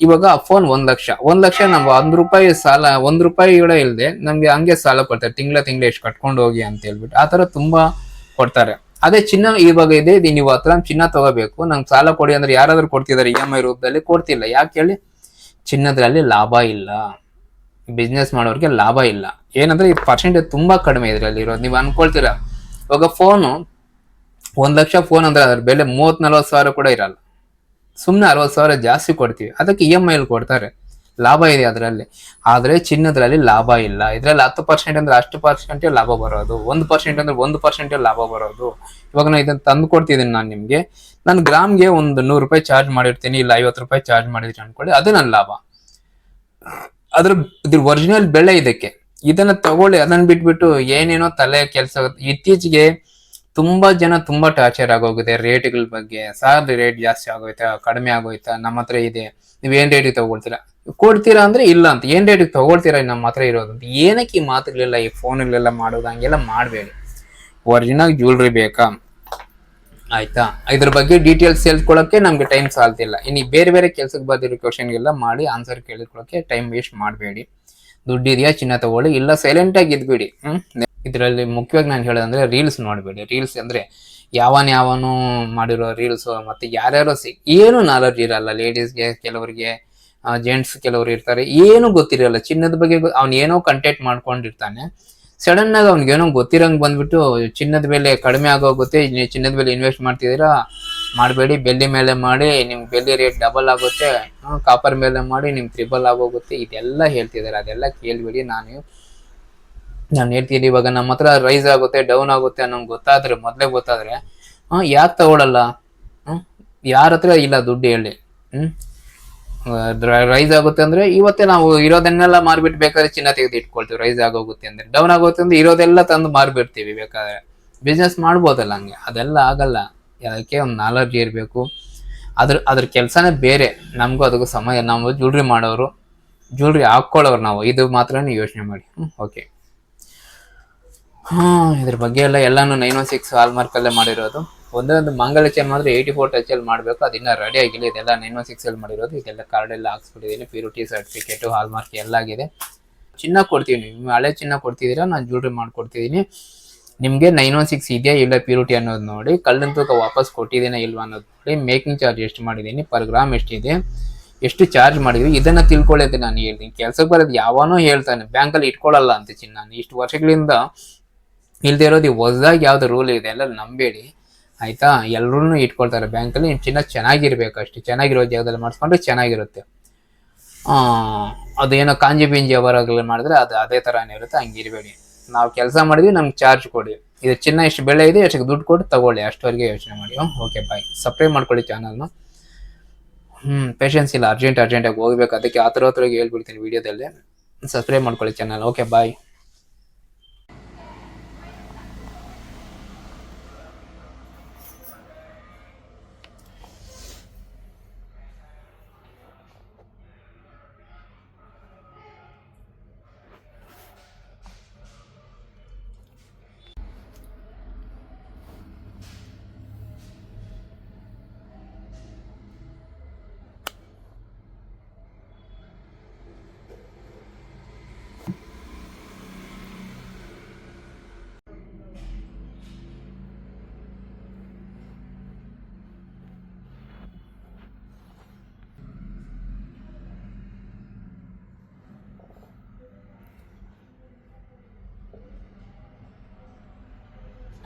ಇವಾಗ ಫೋನ್ ಒಂದು ಲಕ್ಷ. ಒಂದು ಲಕ್ಷ ನಾವು ಒಂದು ರೂಪಾಯಿ ಸಾಲ, ಒಂದು ರೂಪಾಯಿ ಕೂಡ ಇಲ್ಲದೆ ನಮಗೆ ಹಂಗೆ ಸಾಲ ಕೊಡ್ತಾರೆ. ತಿಂಗಳ ತಿಂಗಳ ಎಷ್ಟು ಕಟ್ಕೊಂಡು ಹೋಗಿ ಅಂತ ಹೇಳ್ಬಿಟ್ಟು. ಆ ಥರ ತುಂಬಾ ಕೊಡ್ತಾರೆ. ಅದೇ ಚಿನ್ನ ಇವಾಗ ಇದೆ. ನೀವು ಹತ್ರ ಚಿನ್ನ ತಗೋಬೇಕು. ನಂಗೆ ಸಾಲ ಕೊಡಿ ಅಂದ್ರೆ ಯಾರಾದರೂ ಕೊಡ್ತಿದ್ದಾರೆ ಇ ಎಂ ಐ ರೂಪದಲ್ಲಿ. ಕೊಡ್ತಿಲ್ಲ. ಯಾಕೆ ಹೇಳಿ? ಚಿನ್ನದ್ರಲ್ಲಿ ಲಾಭ ಇಲ್ಲ. ಬಿಸ್ನೆಸ್ ಮಾಡೋರಿಗೆ ಲಾಭ ಇಲ್ಲ. ಏನಂದ್ರೆ ಈ ಪರ್ಸೆಂಟೇಜ್ ತುಂಬಾ ಕಡಿಮೆ ಇದರಲ್ಲಿ ಇರೋದು. ನೀವು ಅನ್ಕೊಳ್ತೀರಾ, ಇವಾಗ ಫೋನು ಒಂದ್ ಲಕ್ಷ ಫೋನ್ ಅಂದ್ರೆ ಅದ್ರ ಬೆಲೆ ಮೂವತ್ ನಲ್ವತ್ತು ಸಾವಿರ ಕೂಡ ಇರಲ್ಲ. ಸುಮ್ಮನೆ ಅರವತ್ತು ಸಾವಿರ ಜಾಸ್ತಿ ಕೊಡ್ತೀವಿ. ಅದಕ್ಕೆ ಇ ಎಂ ಐಲಿ ಕೊಡ್ತಾರೆ. ಲಾಭ ಇದೆ ಅದರಲ್ಲಿ. ಆದರೆ ಚಿನ್ನದ್ರಲ್ಲಿ ಲಾಭ ಇಲ್ಲ. ಇದರಲ್ಲಿ ಹತ್ತು ಪರ್ಸೆಂಟ್ ಅಂದ್ರೆ ಅಷ್ಟು ಪರ್ಸೆಂಟೇ ಲಾಭ ಬರೋದು. ಒಂದು ಪರ್ಸೆಂಟ್ ಅಂದ್ರೆ ಒಂದು ಪರ್ಸೆಂಟೇ ಲಾಭ ಬರೋದು. ಇವಾಗ ನಾನು ಇದನ್ನು ತಂದು ಕೊಡ್ತಿದ್ದೀನಿ ನಾನು ನಿಮಗೆ. ನಾನು ಗ್ರಾಮ್ಗೆ ಒಂದು ನೂರು ರೂಪಾಯಿ ಚಾರ್ಜ್ ಮಾಡಿರ್ತೀನಿ, ಇಲ್ಲ ಐವತ್ತು ರೂಪಾಯಿ ಚಾರ್ಜ್ ಮಾಡಿರ್ತೀನಿ ಅನ್ಕೊಳ್ಳಿ. ಅದು ನನ್ನ ಲಾಭ. ಅದ್ರ ಇದ್ರ ಒರಿಜಿನಲ್ ಬೆಳೆ ಇದಕ್ಕೆ. ಇದನ್ನ ತಗೊಳ್ಳಿ, ಅದನ್ನ ಬಿಟ್ಬಿಟ್ಟು ಏನೇನೋ ತಲೆ ಕೆಲಸ ಇತ್ತೀಚೆಗೆ ತುಂಬಾ ಜನ ತುಂಬಾ ಟಾರ್ಚರ್ ಆಗೋಗಿದೆ ರೇಟ್ಗಳ ಬಗ್ಗೆ. ಸಾರ್ ರೇಟ್ ಜಾಸ್ತಿ ಆಗೋಯ್ತಾ, ಕಡಿಮೆ ಆಗೋಯ್ತಾ, ನಮ್ಮ ಹತ್ರ ಇದೆ. ನೀವು ಏನ್ ರೇಟಿಗೆ ತಗೊಳ್ತೀರಾ? ಕೊಡ್ತೀರಾ ಅಂದ್ರೆ ಇಲ್ಲ ಅಂತ. ಏನ್ ರೇಟಿಗೆ ತಗೊಳ್ತೀರಾ ನಮ್ಮ ಹತ್ರ ಇರೋದು ಏನಕ್ಕೆ ಈ ಮಾತುಗಳೆಲ್ಲ, ಈ ಫೋನ್ಗಳೆಲ್ಲ ಮಾಡೋದು, ಹಂಗೆಲ್ಲ ಮಾಡಬೇಡಿ. ಒರಿಜಿನಲ್ ಜ್ಯುವೆಲ್ರಿ ಬೇಕಾ? ಆಯ್ತಾ? ಇದ್ರ ಬಗ್ಗೆ ಡೀಟೇಲ್ಸ್ ಹೇಳ್ಕೊಳಕ್ಕೆ ನಮ್ಗೆ ಟೈಮ್ ಸಾಲ್ತಿಲ್ಲ. ಇನ್ನು ಬೇರೆ ಬೇರೆ ಕೆಲ್ಸಕ್ಕೆ ಬಂದಿರೋ ಕ್ವಶನ್ಗೆಲ್ಲ ಮಾಡಿ ಆನ್ಸರ್ ಕೇಳಿಕೊಳ್ಳೋಕೆ ಟೈಮ್ ವೇಸ್ಟ್ ಮಾಡಬೇಡಿ. ದುಡ್ಡಿದೆಯಾ, ಚಿನ್ನ ತಗೊಳ್ಳಿ, ಇಲ್ಲ ಸೈಲೆಂಟ್ ಆಗಿ ಇದ್ಬಿಡಿ. ಇದರಲ್ಲಿ ಮುಖ್ಯವಾಗಿ ನಾನು ಹೇಳೋದಂದ್ರೆ ರೀಲ್ಸ್ ನೋಡಬೇಡಿ. ರೀಲ್ಸ್ ಅಂದ್ರೆ ಯಾವನ್ ಯಾವನು ಮಾಡಿರೋ ರೀಲ್ಸ್ ಮತ್ತೆ ಯಾರ್ಯಾರು ಸಿ, ಏನು ನಾಲೆಡ್ಜ್ ಇರಲ್ಲ. ಲೇಡೀಸ್ಗೆ ಕೆಲವರಿಗೆ ಜೆಂಟ್ಸ್ ಕೆಲವರು ಇರ್ತಾರೆ. ಏನು ಗೊತ್ತಿರಲ್ಲ. ಚಿನ್ನದ ಬಗ್ಗೆ ಅವ್ನು ಏನೋ ಕಂಟೆಂಟ್ ಮಾಡ್ಕೊಂಡಿರ್ತಾನೆ. ಸಡನ್ ಆಗಿ ಅವ್ನಿಗೆ ಏನೋ ಗೊತ್ತಿರಂಗ್ ಬಂದ್ಬಿಟ್ಟು ಚಿನ್ನದ ಬೆಲೆ ಕಡಿಮೆ ಆಗೋಗುತ್ತೆ ಚಿನ್ನದ ಬೆಲೆ ಇನ್ವೆಸ್ಟ್ ಮಾಡ್ತಿದ್ದೀರಾ, ಮಾಡಬೇಡಿ, ಬೆಳ್ಳಿ ಮೇಲೆ ಮಾಡಿ ನಿಮ್ ಬೆಳ್ಳಿ ರೇಟ್ ಡಬಲ್ ಆಗುತ್ತೆ ಕಾಪರ್ ಮೇಲೆ ಮಾಡಿ ನಿಮ್ ತ್ರಿಬಲ್ ಆಗೋಗುತ್ತೆ, ಇದೆಲ್ಲ ಹೇಳ್ತಿದ್ದಾರೆ, ಅದೆಲ್ಲ ಕೇಳ್ಬೇಡಿ, ನಾನು ನಾನು ಹೇಳ್ತೀನಿ ಇವಾಗ ನಮ್ಮ ಹತ್ರ ರೈಸ್ ಆಗುತ್ತೆ ಡೌನ್ ಆಗುತ್ತೆ ಅನ್ನೋ ಗೊತ್ತಾದ್ರೆ, ಮೊದಲೇ ಗೊತ್ತಾದ್ರೆ ಯಾಕೆ ತಗೊಳಲ್ಲ? ಯಾರ ಹತ್ರ ಇಲ್ಲ ದುಡ್ಡು ಹೇಳಿ, ಹ್ಮ್? ರೈಸ್ ಆಗುತ್ತೆ ಅಂದ್ರೆ ಇವತ್ತೇ ನಾವು ಇರೋದನ್ನೆಲ್ಲ ಮಾರ್ಬಿಟ್ಟು ಬೇಕಾದ್ರೆ ಚಿನ್ನ ತೆಗೆದು ಇಟ್ಕೊಳ್ತೀವಿ. ರೈಸ್ ಆಗೋಗುತ್ತೆ ಅಂದ್ರೆ. ಡೌನ್ ಆಗುತ್ತೆ ಅಂದ್ರೆ ಇರೋದೆಲ್ಲ ತಂದು ಮಾರ್ಬಿಡ್ತೀವಿ ಬೇಕಾದ್ರೆ. ಬಿಸ್ನೆಸ್ ಮಾಡ್ಬೋದಲ್ಲ ಹಂಗೆ. ಅದೆಲ್ಲ ಆಗಲ್ಲ. ಅದಕ್ಕೆ ಒಂದು ನಾಲೆಡ್ಜ್ ಇರಬೇಕು. ಅದ್ರ ಅದ್ರ ಕೆಲಸನೇ ಬೇರೆ. ನಮಗೂ ಅದಕ್ಕೂ ಸಮಯ. ನಾವು ಜ್ಯುವೆಲ್ರಿ ಮಾಡೋರು ಜ್ಯುವೆಲ್ರಿ ಹಾಕ್ಕೊಳ್ಳೋರು ನಾವು. ಇದು ಮಾತ್ರ ಯೋಚನೆ ಮಾಡಿ. ಓಕೆ ಹಾಂ, ಇದ್ರ ಬಗ್ಗೆ ಎಲ್ಲ ಎಲ್ಲನೂ ನೈನ್ ಒನ್ ಸಿಕ್ಸ್ ಹಾಲ್ಮಾರ್ಕಲ್ಲೇ ಮಾರ್ಕ್ ಮಾಡಿರೋದು. ಒಂದೇ ಒಂದು ಮಂಗಲ ಚೇನ್ ಮಾಡಿದ್ರೆ ಏಯ್ಟಿ ಫೋರ್ ಟಚ್ ಅಲ್ಲಿ ಮಾಡಬೇಕು. ಅದನ್ನ ರೆಡಿ ಆಗಿಲ್ಲ. ಇದೆಲ್ಲ ನೈನ್ ಒನ್ ಸಿಕ್ಸ್ ಅಲ್ಲಿ ಮಾಡಿರೋದು. ಇದೆಲ್ಲ ಕಾರ್ಡ್ ಎಲ್ಲ ಹಾಕ್ಸ್ಬಿಟ್ಟಿದ್ದೀನಿ. ಪ್ಯೂರಿಟಿ ಸರ್ಟಿಫಿಕೇಟು ಹಾಲ್ ಮಾರ್ಕ್ ಎಲ್ಲ ಆಗಿದೆ. ಚಿನ್ನ ಕೊಡ್ತೀವಿ ನೀವು ಹಳೆ ಚಿನ್ನ ಕೊಡ್ತಿದ್ದೀರಾ? ನಾನು ಜ್ಯುವೆಲ್ರಿ ಮಾಡ್ಕೊಡ್ತಿದ್ದೀನಿ. ನಿಮಗೆ ನೈನ್ ಒನ್ ಸಿಕ್ಸ್ ಇದೆಯಾ ಇಲ್ಲ ಪ್ಯೂರಿಟಿ ಅನ್ನೋದು ನೋಡಿ. ಕಲ್ಲಿನ ತೂಕ ವಾಪಸ್ ಕೊಟ್ಟಿದ್ದೀನಿ ಇಲ್ವಾ ಅನ್ನೋದು ನೋಡಿ. ಮೇಕಿಂಗ್ ಚಾರ್ಜ್ ಎಷ್ಟು ಮಾಡಿದ್ದೀನಿ? ಪರ್ ಗ್ರಾಮ್ ಎಷ್ಟಿದೆ? ಎಷ್ಟು ಚಾರ್ಜ್ ಮಾಡಿದ್ವಿ? ಇದನ್ನು ತಿಳ್ಕೊಳ್ಳಿ ಅಂತ ನಾನು ಹೇಳ್ತೀನಿ. ಕೆಲಸಕ್ಕೆ ಬರೋದು ಯಾವನೋ ಹೇಳ್ತಾನೆ. ಬ್ಯಾಂಕಲ್ಲಿ ಇಟ್ಕೊಳ್ಳಲ್ಲ ಅಂತ ಚಿನ್ನ. ಇಷ್ಟು ವರ್ಷಗಳಿಂದ ಇಲ್ಲದೆ ಇರೋದು ಹೊಸದಾಗಿ ಯಾವ್ದು ರೂಲ್ ಇದೆ ಎಲ್ಲ ನಂಬೇಡಿ. ಆಯ್ತಾ? ಎಲ್ಲರೂ ಇಟ್ಕೊಳ್ತಾರೆ ಬ್ಯಾಂಕಲ್ಲಿ. ಚಿನ್ನ ಚೆನ್ನಾಗಿರ್ಬೇಕು ಅಷ್ಟೇ. ಚೆನ್ನಾಗಿರೋ ಜಾಗದಲ್ಲಿ ಮಾಡಿಸ್ಕೊಂಡ್ರೆ ಚೆನ್ನಾಗಿರುತ್ತೆ. ಅದೇನೋ ಕಾಂಜಿ ಬೀಂಜಿ ಅವರಾಗಲಿ ಮಾಡಿದ್ರೆ ಅದು ಅದೇ ಥರನೇ ಇರುತ್ತೆ. ಹಂಗಿರಬೇಡಿ. ನಾವು ಕೆಲಸ ಮಾಡಿದ್ವಿ, ನಮ್ಗೆ ಚಾರ್ಜ್ ಕೊಡಿ. ಇದು ಚಿನ್ನ ಎಷ್ಟು ಬೆಳೆ ಇದೆ ಎಷ್ಟು ದುಡ್ಡು ಕೊಟ್ಟು ತಗೊಳ್ಳಿ. ಅಷ್ಟವರೆಗೆ ಯೋಚನೆ ಮಾಡಿ. ಓಕೆ, ಬಾಯ್. ಸಬ್ಸ್ಕ್ರೈಬ್ ಮಾಡ್ಕೊಳ್ಳಿ ಚಾನಲ್ನ. ಹ್ಮ್ ಪೇಷನ್ಸ್ ಇಲ್ಲ. ಅರ್ಜೆಂಟ್, ಅರ್ಜೆಂಟಾಗಿ ಹೋಗ್ಬೇಕು. ಅದಕ್ಕೆ ಆ ಥರ ಹೇಳ್ಬಿಡ್ತೀನಿ ವಿಡಿಯೋದಲ್ಲಿ. ಸಬ್ಸ್ಕ್ರೈಬ್ ಮಾಡ್ಕೊಳ್ಳಿ ಚಾನಲ್. ಓಕೆ, ಬಾಯ್.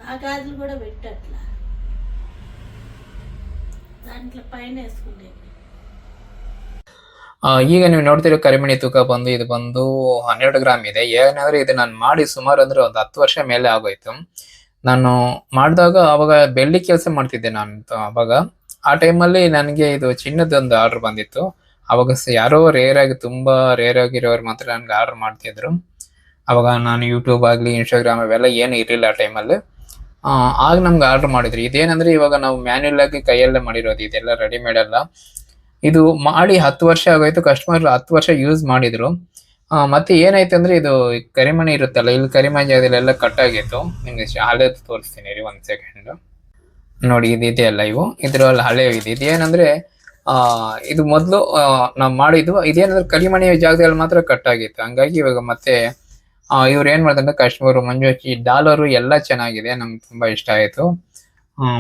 ఆ గాజులు కూడా పెట్టట్లా దాంట్లో పైన వేసుకుంటే ಆ, ಈಗ ನೀವು ನೋಡ್ತಿರೋ ಕರಿಮಣಿ ತೂಕ ಬಂದು ಇದು ಬಂದು ಹನ್ನೆರಡು ಗ್ರಾಮ್ ಇದೆ ಏನಾದ್ರೆ ಇದು ನಾನು ಮಾಡಿ ಸುಮಾರು ಅಂದ್ರೆ ಒಂದು ಹತ್ತು ವರ್ಷ ಮೇಲೆ ಆಗೋಯ್ತು ನಾನು ಮಾಡಿದಾಗ ಅವಾಗ ಬೆಳ್ಳಿ ಕೆಲಸ ಮಾಡ್ತಿದ್ದೆ ನಾನು ತ- ಅವಾಗ ಆ ಟೈಮಲ್ಲಿ ನನಗೆ ಇದು ಚಿನ್ನದೊಂದು ಆರ್ಡರ್ ಬಂದಿತ್ತು ಅವಾಗ ಸ- ಯಾರೋ ರೇರ್ ಆಗಿ ತುಂಬಾ ರೇರ್ ಆಗಿರೋರು ಮಾತ್ರ ನನಗೆ ಆರ್ಡರ್ ಮಾಡ್ತಿದ್ರು ಅವಾಗ ನಾನು ಯೂಟ್ಯೂಬ್ ಆಗಲಿ ಇನ್ಸ್ಟಾಗ್ರಾಮ್ ಅವೆಲ್ಲ ಏನು ಇರಲಿಲ್ಲ ಆ ಟೈಮಲ್ಲಿ ಆಗ ನಮ್ಗೆ ಆರ್ಡರ್ ಮಾಡಿದ್ರಿ. ಇದೇನಂದ್ರೆ ಇವಾಗ ನಾವು ಮ್ಯಾನ್ಯಲ್ ಆಗಿ ಕೈಯಲ್ಲೇ ಮಾಡಿರೋದು, ಇದೆಲ್ಲ ರೆಡಿಮೇಡ್ ಎಲ್ಲ ಇದು ಮಾಡಿ ಹತ್ತು ವರ್ಷ ಆಗೋಯ್ತು ಕಸ್ಟಮರ್ ಹತ್ತು ವರ್ಷ ಯೂಸ್ ಮಾಡಿದ್ರು. ಮತ್ತೆ ಏನಾಯ್ತು ಅಂದ್ರೆ ಇದು ಕರಿಮಣಿ ಇರುತ್ತಲ್ಲ, ಇಲ್ಲಿ ಕರಿಮಣಿ ಜಾಗದಲ್ಲೆಲ್ಲ ಕಟ್ ಆಗಿತ್ತು. ನಿಮ್ಗೆ ಹಳೆ ತೋರಿಸ್ತೀನಿ ರೀ ಒಂದ್ ಸೆಕೆಂಡ್ ನೋಡಿ, ಇದು ಇದೆಯಲ್ಲ ಇವು. ಇದ್ರಲ್ಲಿ ಹಳೆ ಇದೆ. ಇದೇನಂದ್ರೆ, ಆ, ಇದು ಮೊದಲು ನಾವು ಮಾಡಿದ್ವು ಇದೇನಂದ್ರೆ ಕರಿಮಣಿ ಜಾಗದಲ್ಲಿ ಮಾತ್ರ ಕಟ್ ಆಗಿತ್ತು. ಹಂಗಾಗಿ ಇವಾಗ ಮತ್ತೆ ಇವ್ರು ಏನ್ ಮಾಡ್ತಾರೆ ಕಸ್ಟಮರ್ ಮಂಜು ಈ ಡಾಲರು ಎಲ್ಲ ಚೆನ್ನಾಗಿದೆ ನಮ್ಗೆ ತುಂಬಾ ಇಷ್ಟ ಆಯ್ತು.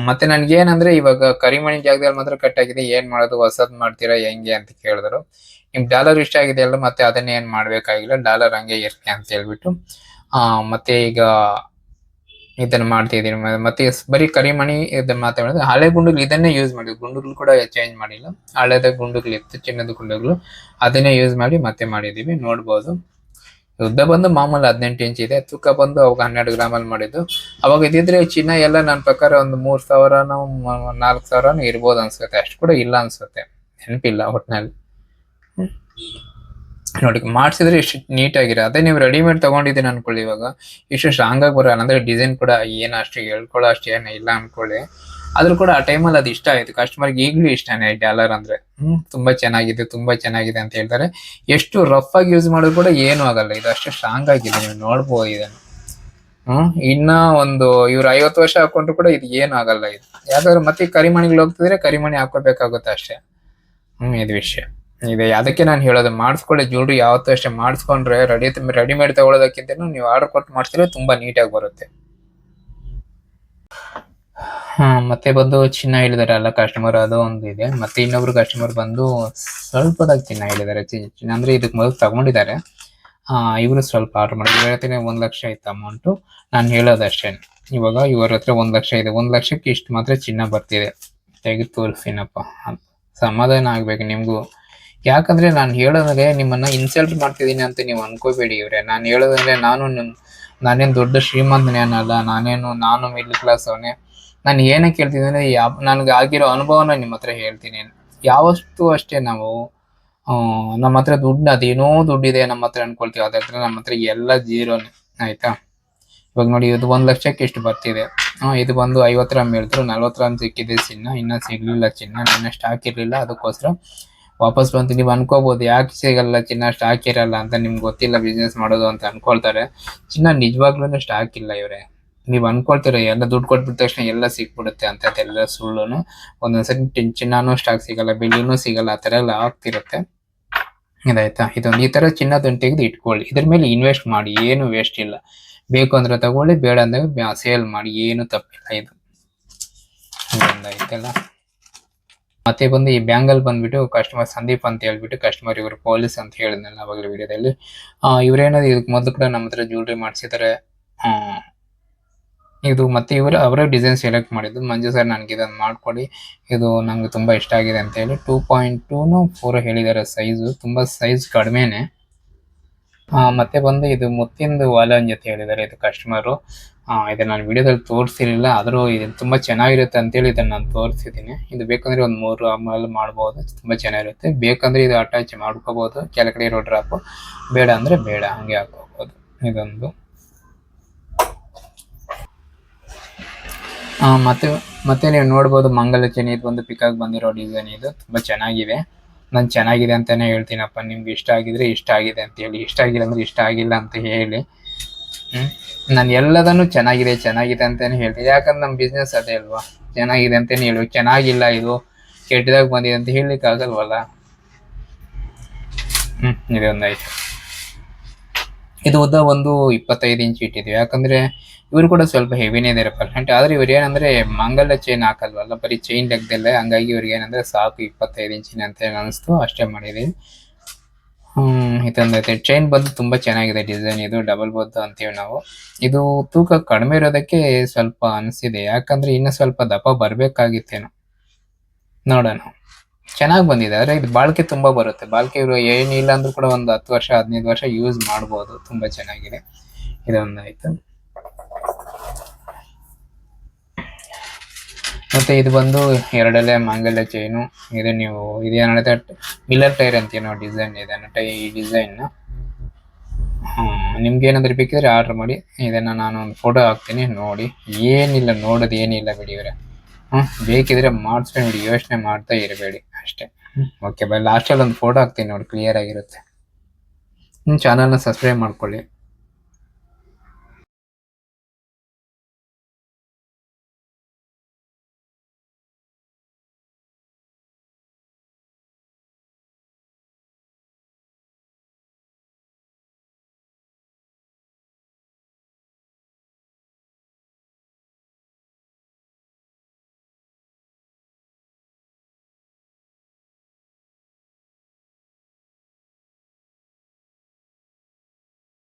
ಮತ್ತೆ ನನ್ಗೆ ಏನಂದ್ರೆ ಇವಾಗ ಕರಿಮಣಿ ಜಾಗದಲ್ಲಿ ಮಾತ್ರ ಕಟ್ ಆಗಿದೆ, ಏನ್ ಮಾಡೋದು, ಹೊಸದ್ ಮಾಡ್ತೀರಾ, ಹೆಂಗೆ ಅಂತ ಕೇಳಿದ್ರು. ನಿಮ್ ಡಾಲರ್ ಇಷ್ಟ ಆಗಿದೆ ಅಲ್ಲ ಮತ್ತೆ ಅದನ್ನ ಏನ್ ಮಾಡ್ಬೇಕಾಗಿಲ್ಲ ಡಾಲರ್ ಹಂಗೆ ಇರ್ಲಿ ಅಂತ ಹೇಳ್ಬಿಟ್ಟು. ಆ, ಮತ್ತೆ ಈಗ ಇದನ್ನ ಮಾಡ್ತಿದೀನಿ ಮ- ಮತ್ತೆ ಬರೀ ಕರಿಮಣಿ ಇದನ್ನ ಮಾತಾಡಿದ್ರೆ ಹಳೆ ಗುಂಡುಗಳು ಇದನ್ನೇ ಯೂಸ್ ಮಾಡಿದ್ವಿ, ಗುಂಡುಗಳು ಕೂಡ ಚೇಂಜ್ ಮಾಡಿಲ್ಲ. ಹಳೆದ ಗುಂಡುಗಳು ಇತ್ತು, ಚಿನ್ನದ ಗುಂಡುಗಳು, ಅದನ್ನೇ ಯೂಸ್ ಮಾಡಿ ಮತ್ತೆ ಮಾಡಿದೀವಿ ನೋಡ್ಬೋದು. ಉದ್ದ ಬಂದು ಮಾಮೂಲಿ ಹದಿನೆಂಟು ಇಂಚ್ ಇದೆ. ತೂಕ ಬಂದು ಅವಾಗ ಹನ್ನೆರಡು ಗ್ರಾಮಲ್ಲಿ ಮಾಡಿದ್ದು. ಅವಾಗ ಇದ್ದಿದ್ರೆ ಚಿನ್ನ ಎಲ್ಲ ನನ್ನ ಪ್ರಕಾರ ಒಂದು ಮೂರು ಸಾವಿರನೋ ನಾಲ್ಕು ಸಾವಿರನೂ ಇರ್ಬೋದು ಅನ್ಸುತ್ತೆ. ಅಷ್ಟು ಕೂಡ ಇಲ್ಲ ಅನ್ಸುತ್ತೆ. ನೆನಪಿಲ್ಲ ಒಟ್ನಲ್ಲಿ. ಹ್ಮ್. ನೋಡಿ, ಮಾಡಿಸಿದ್ರೆ ಇಷ್ಟು ನೀಟಾಗಿರೋ ಅದೇ ನೀವು ರೆಡಿಮೇಡ್ ತಗೊಂಡಿದ್ದೀನಿ ಅನ್ಕೊಳ್ಳಿ ಇವಾಗ. ಇಷ್ಟು ಸ್ಟ್ರಾಂಗ್ ಆಗಿ ಬರೋ ಅಂದ್ರೆ ಡಿಸೈನ್ ಕೂಡ ಏನು ಅಷ್ಟು ಹೇಳ್ಕೊಳ್ಳೋ ಅಷ್ಟು ಇಲ್ಲ ಅನ್ಕೊಳ್ಳಿ. ಆದ್ರೂ ಕೂಡ ಆ ಟೈಮಲ್ಲಿ ಅದು ಇಷ್ಟ ಆಯ್ತು. ಕಸ್ಟಮರ್ಗೆ ಈಗಲೂ ಇಷ್ಟನೇ ಡಾಲರ್ ಅಂದ್ರೆ. ಹ್ಮ್. ತುಂಬಾ ಚೆನ್ನಾಗಿದೆ ತುಂಬಾ ಚೆನ್ನಾಗಿದೆ ಅಂತ ಹೇಳ್ತಾರೆ. ಎಷ್ಟು ರಫ್ ಆಗಿ ಯೂಸ್ ಮಾಡಿದ್ರು ಕೂಡ ಏನು ಆಗಲ್ಲ. ಇದು ಅಷ್ಟು ಸ್ಟ್ರಾಂಗ್ ಆಗಿದೆ. ನೀವು ನೋಡ್ಬೋದು ಇದನ್ನು. ಹ್ಮ್? ಇನ್ನ ಒಂದು ಇವ್ರು ಐವತ್ತು ವರ್ಷ ಹಾಕೊಂಡ್ರು ಕೂಡ ಇದು ಏನು ಆಗಲ್ಲ ಇದು. ಯಾಕಂದ್ರೆ ಮತ್ತೆ ಕರಿಮಣಿಗಳು ಹೋಗ್ತಿದ್ರೆ ಕರಿಮಣಿ ಹಾಕೋಬೇಕಾಗುತ್ತೆ ಅಷ್ಟೇ. ಹ್ಮ್ ಇದು ವಿಷಯ. ಇದೆ. ಅದಕ್ಕೆ ನಾನು ಹೇಳೋದು ಮಾಡಿಸ್ಕೊಳ್ಳಿ. ಜ್ಯುವೆಲ್ರಿ ಯಾವತ್ತೂ ಅಷ್ಟೇ. ಮಾಡಿಸ್ಕೊಂಡ್ರೆ ರೆಡಿ ರೆಡಿಮೇಡ್ ತಗೊಳ್ಳೋದಕ್ಕಿಂತ ನೀವು ಆರ್ಡರ್ ಕೊಟ್ಟು ಮಾಡಿಸಿದ್ರೆ ತುಂಬಾ ನೀಟಾಗಿ ಬರುತ್ತೆ. ಹಾ, ಮತ್ತೆ ಬಂದು ಚಿನ್ನ ಹೇಳಿದಾರೆ ಅಲ್ಲ ಕಸ್ಟಮರ್ ಅದು ಒಂದು ಇದೆ. ಮತ್ತೆ ಇನ್ನೊಬ್ರು ಕಸ್ಟಮರ್ ಬಂದು ಸ್ವಲ್ಪದಾಗ ಚಿನ್ನ ಹೇಳಿದ್ದಾರೆ ಅಂದ್ರೆ ಇದಕ್ಕೆ ಮೊದಲು ತಗೊಂಡಿದ್ದಾರೆ. ಆ, ಇವರು ಸ್ವಲ್ಪ ಆರ್ಡರ್ ಮಾಡಿದ್ರು. ಹೇಳ್ತೀನಿ ಒಂದ್ ಲಕ್ಷ ಇತ್ತು ಅಮೌಂಟು ನಾನು ಹೇಳೋದಷ್ಟೇ ಇವಾಗ ಇವರ ಹತ್ರ ಒಂದ್ ಲಕ್ಷ ಇದೆ. ಒಂದ್ ಲಕ್ಷಕ್ಕೆ ಇಷ್ಟು ಮಾತ್ರ ಚಿನ್ನ ಬರ್ತಿದೆ. ತೆಗೆದು ತೋರಿಸ್ತೀನಪ್ಪ ಅಂತ. ಸಮಾಧಾನ ಆಗ್ಬೇಕು ನಿಮ್ಗೂ. ಯಾಕಂದ್ರೆ ನಾನು ಹೇಳೋದ್ರೆ ನಿಮ್ಮನ್ನ ಇನ್ಸಲ್ಟ್ ಮಾಡ್ತಿದ್ದೀನಿ ಅಂತ ನೀವು ಅನ್ಕೋಬೇಡಿ ಇವ್ರೆ. ನಾನು ಹೇಳೋದಂದ್ರೆ ನಾನು ನಾನೇನು ದೊಡ್ಡ ಶ್ರೀಮಂತನೇ ಅನ್ನಲ್ಲ. ನಾನೇನು, ನಾನು ಮಿಡ್ಲ್ ಕ್ಲಾಸ್ ಅವನೇ. ನಾನು ಏನೇ ಅಂದರೆ ಯಾವ, ನನಗೆ ಆಗಿರೋ ಅನುಭವನ ನಿಮ್ಮ ಹತ್ರ ಹೇಳ್ತೀನಿ. ಯಾವಷ್ಟು ಅಷ್ಟೇ ನಾವು ನಮ್ಮ ಹತ್ರ ದುಡ್ಡು, ಅದೇನೋ ದುಡ್ಡಿದೆ ನಮ್ಮ ಹತ್ರ ಅನ್ಕೊಳ್ತೀವಿ. ಅದ್ರ ಹತ್ರ ನಮ್ಮ ಹತ್ರ ಎಲ್ಲ ಜೀರೋನೆ, ಆಯ್ತಾ? ಇವಾಗ ನೋಡಿ, ಇದು ಒಂದು ಲಕ್ಷಕ್ಕೆ ಎಷ್ಟು ಬರ್ತಿದೆ? ಇದು ಬಂದು ಐವತ್ತು ಗ್ರಾಮ್ ಹೇಳಿದ್ರು ನಲ್ವತ್ತು ಗ್ರಾಮ್ ಸಿಕ್ಕಿದೆ ಚಿನ್ನ, ಇನ್ನ ಸಿಗ್ಲಿಲ್ಲ ಚಿನ್ನ, ನಿನ್ನ ಸ್ಟಾಕ್ ಇರಲಿಲ್ಲ, ಅದಕ್ಕೋಸ್ಕರ ವಾಪಸ್ ಬಂತು ನೀವು ಅನ್ಕೋಬಹುದು ಯಾಕೆ ಸಿಗಲ್ಲ ಚಿನ್ನ ಸ್ಟಾಕ್ ಇರಲ್ಲ ಅಂತ ನಿಮ್ಗೆ ಗೊತ್ತಿಲ್ಲ ಬಿಸ್ನೆಸ್ ಮಾಡೋದು ಅಂತ ಅನ್ಕೊಳ್ತಾರೆ. ಚಿನ್ನ ನಿಜವಾಗ್ಲೂ ಸ್ಟಾಕ್ ಇಲ್ಲ ಇವ್ರೆ. ನೀವ್ ಅನ್ಕೊಳ್ತೀರ, ಎಲ್ಲ ದುಡ್ಡು ಕೊಟ್ಬಿಟ್ಟ ತಕ್ಷಣ ಎಲ್ಲ ಸಿಕ್ಬಿಡುತ್ತೆ ಅಂತ ಎಲ್ಲ ಸುಳ್ಳುನು. ಒಂದೊಂದ್ಸರಿ ಚಿನ್ನಾನು ಸ್ಟಾಕ್ ಸಿಗಲ್ಲ, ಬೆಳ್ಳಿನೂ ಸಿಗಲ್ಲ, ಆ ತರ ಎಲ್ಲ ಆಗ್ತಿರುತ್ತೆ. ಇದಾಯ್ತಾ? ಇದೊಂದು ಈ ತರ ಚಿನ್ನದೊಂದು ತೆಗೆದು ಇಟ್ಕೊಳ್ಳಿ. ಇದ್ರ ಮೇಲೆ ಇನ್ವೆಸ್ಟ್ ಮಾಡಿ, ಏನು ವೇಸ್ಟ್ ಇಲ್ಲ. ಬೇಕು ಅಂದ್ರೆ ತಗೊಳ್ಳಿ, ಬೇಡ ಅಂದಾಗ ಸೇಲ್ ಮಾಡಿ, ಏನು ತಪ್ಪಿಲ್ಲ ಇದು. ಆಯ್ತಲ್ಲ ಮತ್ತೆ ಬಂದು ಈ ಬ್ಯಾಂಗಲ್ ಬಂದ್ಬಿಟ್ಟು ಕಸ್ಟಮರ್ ಸಂದೀಪ್ ಅಂತ ಹೇಳ್ಬಿಟ್ಟು ಕಸ್ಟಮರ್ ಇವರು ಪೊಲೀಸ್ ಅಂತ ಹೇಳಿದ್ನಲ್ಲ ಅವಾಗಲೇ ವಿಡಿಯೋದಲ್ಲಿ ಇವ್ರೇನಾದ್ರು ಇದಕ್ಕೆ ಮೊದಲು ಕೂಡ ನಮ್ಮ ಹತ್ರ ಜ್ಯುವೆಲ್ರಿ ಮಾಡಿಸಿದ್ದಾರೆ. ಇದು ಮತ್ತೆ ಇವರು ಅವರೇ ಡಿಸೈನ್ ಸೆಲೆಕ್ಟ್ ಮಾಡಿದ್ದು. ಮಂಜು ಸರ್ ನನಗೆ ಇದನ್ನು ಮಾಡಿಕೊಡಿ. ಇದು ನಂಗೆ ತುಂಬ ಇಷ್ಟ ಆಗಿದೆ ಅಂತ ಹೇಳಿ ಟೂ ಪಾಯಿಂಟ್ ಟೂನು ಫೋರ್ ಹೇಳಿದ್ದಾರೆ ಸೈಜು ತುಂಬ ಸೈಜ್ ಕಡಿಮೆನೆ. ಮತ್ತೆ ಬಂದು ಇದು ಮುತ್ತಿಂದು ವಾಲನ್ ಜೊತೆ ಹೇಳಿದ್ದಾರೆ ಇದು ಕಸ್ಟಮರು ಇದು ನಾನು ವಿಡಿಯೋದಲ್ಲಿ ತೋರಿಸಿರಲಿಲ್ಲ, ಆದರೂ ಇದು ತುಂಬಾ ಚೆನ್ನಾಗಿರುತ್ತೆ ಅಂತೇಳಿ ಇದನ್ನು ನಾನು ತೋರಿಸಿದ್ದೀನಿ. ಇದು ಬೇಕಂದ್ರೆ ಒಂದು ಮೂರು ಆಮೇಲೆ ಮಾಡ್ಬೋದು, ತುಂಬಾ ಚೆನ್ನಾಗಿರುತ್ತೆ. ಬೇಕಂದ್ರೆ ಇದು ಅಟ್ಯಾಚ್ ಮಾಡ್ಕೋಬೋದು. ಕೆಳಗಡೆ ಇರೋ ಡ್ರಾಪು ಬೇಡ ಅಂದ್ರೆ ಬೇಡ, ಹಂಗೆ ಹಾಕೋಬೋದು ಇದೊಂದು. ಮತ್ತೆ ಮತ್ತೆ ನೀವು ನೋಡ್ಬೋದು ಮಂಗಲ ಇದು ಒಂದು ಪಿಕಾಗ್ ಬಂದಿರೋ ಡಿಸೈನ್ ಇದು. ತುಂಬಾ ಚೆನ್ನಾಗಿದೆ. ನಾನು ಚೆನ್ನಾಗಿದೆ ಅಂತಾನೆ ಹೇಳ್ತೀನಪ್ಪ. ನಿಮ್ಗೆ ಇಷ್ಟ ಆಗಿದ್ರೆ ಇಷ್ಟ ಆಗಿದೆ ಅಂತ ಹೇಳಿ. ಇಷ್ಟ ಆಗಿಲ್ಲ ಅಂದ್ರೆ ಇಷ್ಟ ಆಗಿಲ್ಲ ಅಂತ ಹೇಳಿ. ನಾನು ಎಲ್ಲದನ್ನು ಚೆನ್ನಾಗಿದೆ ಚೆನ್ನಾಗಿದೆ ಅಂತಾನೆ ಹೇಳ್ತೀನಿ. ಯಾಕಂದ್ರೆ ನಮ್ಮ ಬಿಸ್ನೆಸ್ ಅದೇ ಅಲ್ವಾ? ಚೆನ್ನಾಗಿದೆ ಅಂತಾನೆ ಹೇಳಿ. ಚೆನ್ನಾಗಿಲ್ಲ ಇದು. ಕೆಟ್ಟದಾಗ ಬಂದಿದೆ ಅಂತ ಹೇಳಲಿಕ್ಕೆ ಆಗಲ್ವಲ್ಲ ಹ್ಮ್ ಇದೊಂದಾಯ್ತು ಇದು ಉದ್ದ ಒಂದು ಇಪ್ಪತ್ತೈದು ಇಂಚ್ ಇಟ್ಟಿದ್ವಿ ಯಾಕಂದ್ರೆ ಇವರು ಕೂಡ ಸ್ವಲ್ಪ ಹೆವಿನೇ ಇದಾರೆ ಪರ್ಸೆಂಟ್ ಆದ್ರೆ ಇವ್ರು ಏನಂದ್ರೆ ಮಂಗಲ ಚೈನ್ ಹಾಕಲ್ವಲ್ಲ, ಬರೀ ಚೈನ್ ಲೆಕ್ಕದಲ್ಲೇ ಹಂಗಾಗಿ ಇವ್ರಿಗೆ ಏನಂದ್ರೆ ಸಾಕು ಇಪ್ಪತ್ತೈದು ಇಂಚಿನ ಅಂತ ಹೇಳಿ ಅನಿಸ್ತು, ಅಷ್ಟೇ ಮಾಡಿದೀವಿ ಹ್ಮ್ ಇದೊಂದೈತೆ ಚೈನ್ ಬಂದು ತುಂಬಾ ಚೆನ್ನಾಗಿದೆ ಡಿಸೈನ್ ಇದು ಡಬಲ್ ಬೋದ್ ಅಂತೀವಿ ನಾವು. ಇದು ತೂಕ ಕಡಿಮೆ ಇರೋದಕ್ಕೆ ಸ್ವಲ್ಪ ಅನಿಸಿದೆ. ಯಾಕಂದ್ರೆ ಇನ್ನು ಸ್ವಲ್ಪ ದಪ್ಪ ಬರ್ಬೇಕಾಗಿತ್ತೇನು. ನೋಡೋಣ. ಚೆನ್ನಾಗಿ ಬಂದಿದೆ. ಆದ್ರೆ ಇದು ಬಾಳಿಕೆ ತುಂಬಾ ಬರುತ್ತೆ. ಬಾಳಿಕೆ ಇವರು ಏನಿಲ್ಲ ಅಂದ್ರೂ ಕೂಡ ಒಂದು ಹತ್ತು ವರ್ಷ, ಹದಿನೈದು ವರ್ಷ ಯೂಸ್ ಮಾಡ್ಬೋದು. ತುಂಬಾ ಚೆನ್ನಾಗಿದೆ. ಇದೊಂದಾಯ್ತು. ಮತ್ತೆ ಇದು ಬಂದು ಎರಡೆಲೆ ಮಾಂಗಲ್ಯ ಚೈನು ಇದು ನೀವು ಇದೇನು ಮಿಲ್ಲರ್ ಟೈರ್ ನಾವು ಡಿಸೈನ್ ಇದೆ ಟೈ ಈ ಡಿಸೈನ್ ನಿಮ್ಗೆ ಏನಾದ್ರು ಬೇಕಿದ್ರೆ ಆರ್ಡರ್ ಮಾಡಿ. ಇದನ್ನು ನಾನು ಒಂದು ಫೋಟೋ ಹಾಕ್ತೀನಿ, ನೋಡಿ. ಏನಿಲ್ಲ, ನೋಡೋದು ಏನಿಲ್ಲ ಬಿಡಿ ಇವರೆ. ಹ್ಞೂ ಬೇಕಿದ್ರೆ ಮಾಡಿಸ್ಕೊಂಡು ಬಿಡಿ, ಯೋಚನೆ ಮಾಡ್ತಾ ಇರಬೇಡಿ ಅಷ್ಟೇ. ಓಕೆ ಬೈ ಲಾಸ್ಟಲ್ಲಿ ಒಂದು ಫೋಟೋ ಹಾಕ್ತೀನಿ ನೋಡಿ ಕ್ಲಿಯರ್ ಆಗಿರುತ್ತೆ. ನಿಮ್ಮ ಚಾನಲ್ನ ಸಬ್ಸ್ಕ್ರೈಬ್ ಮಾಡ್ಕೊಳ್ಳಿ.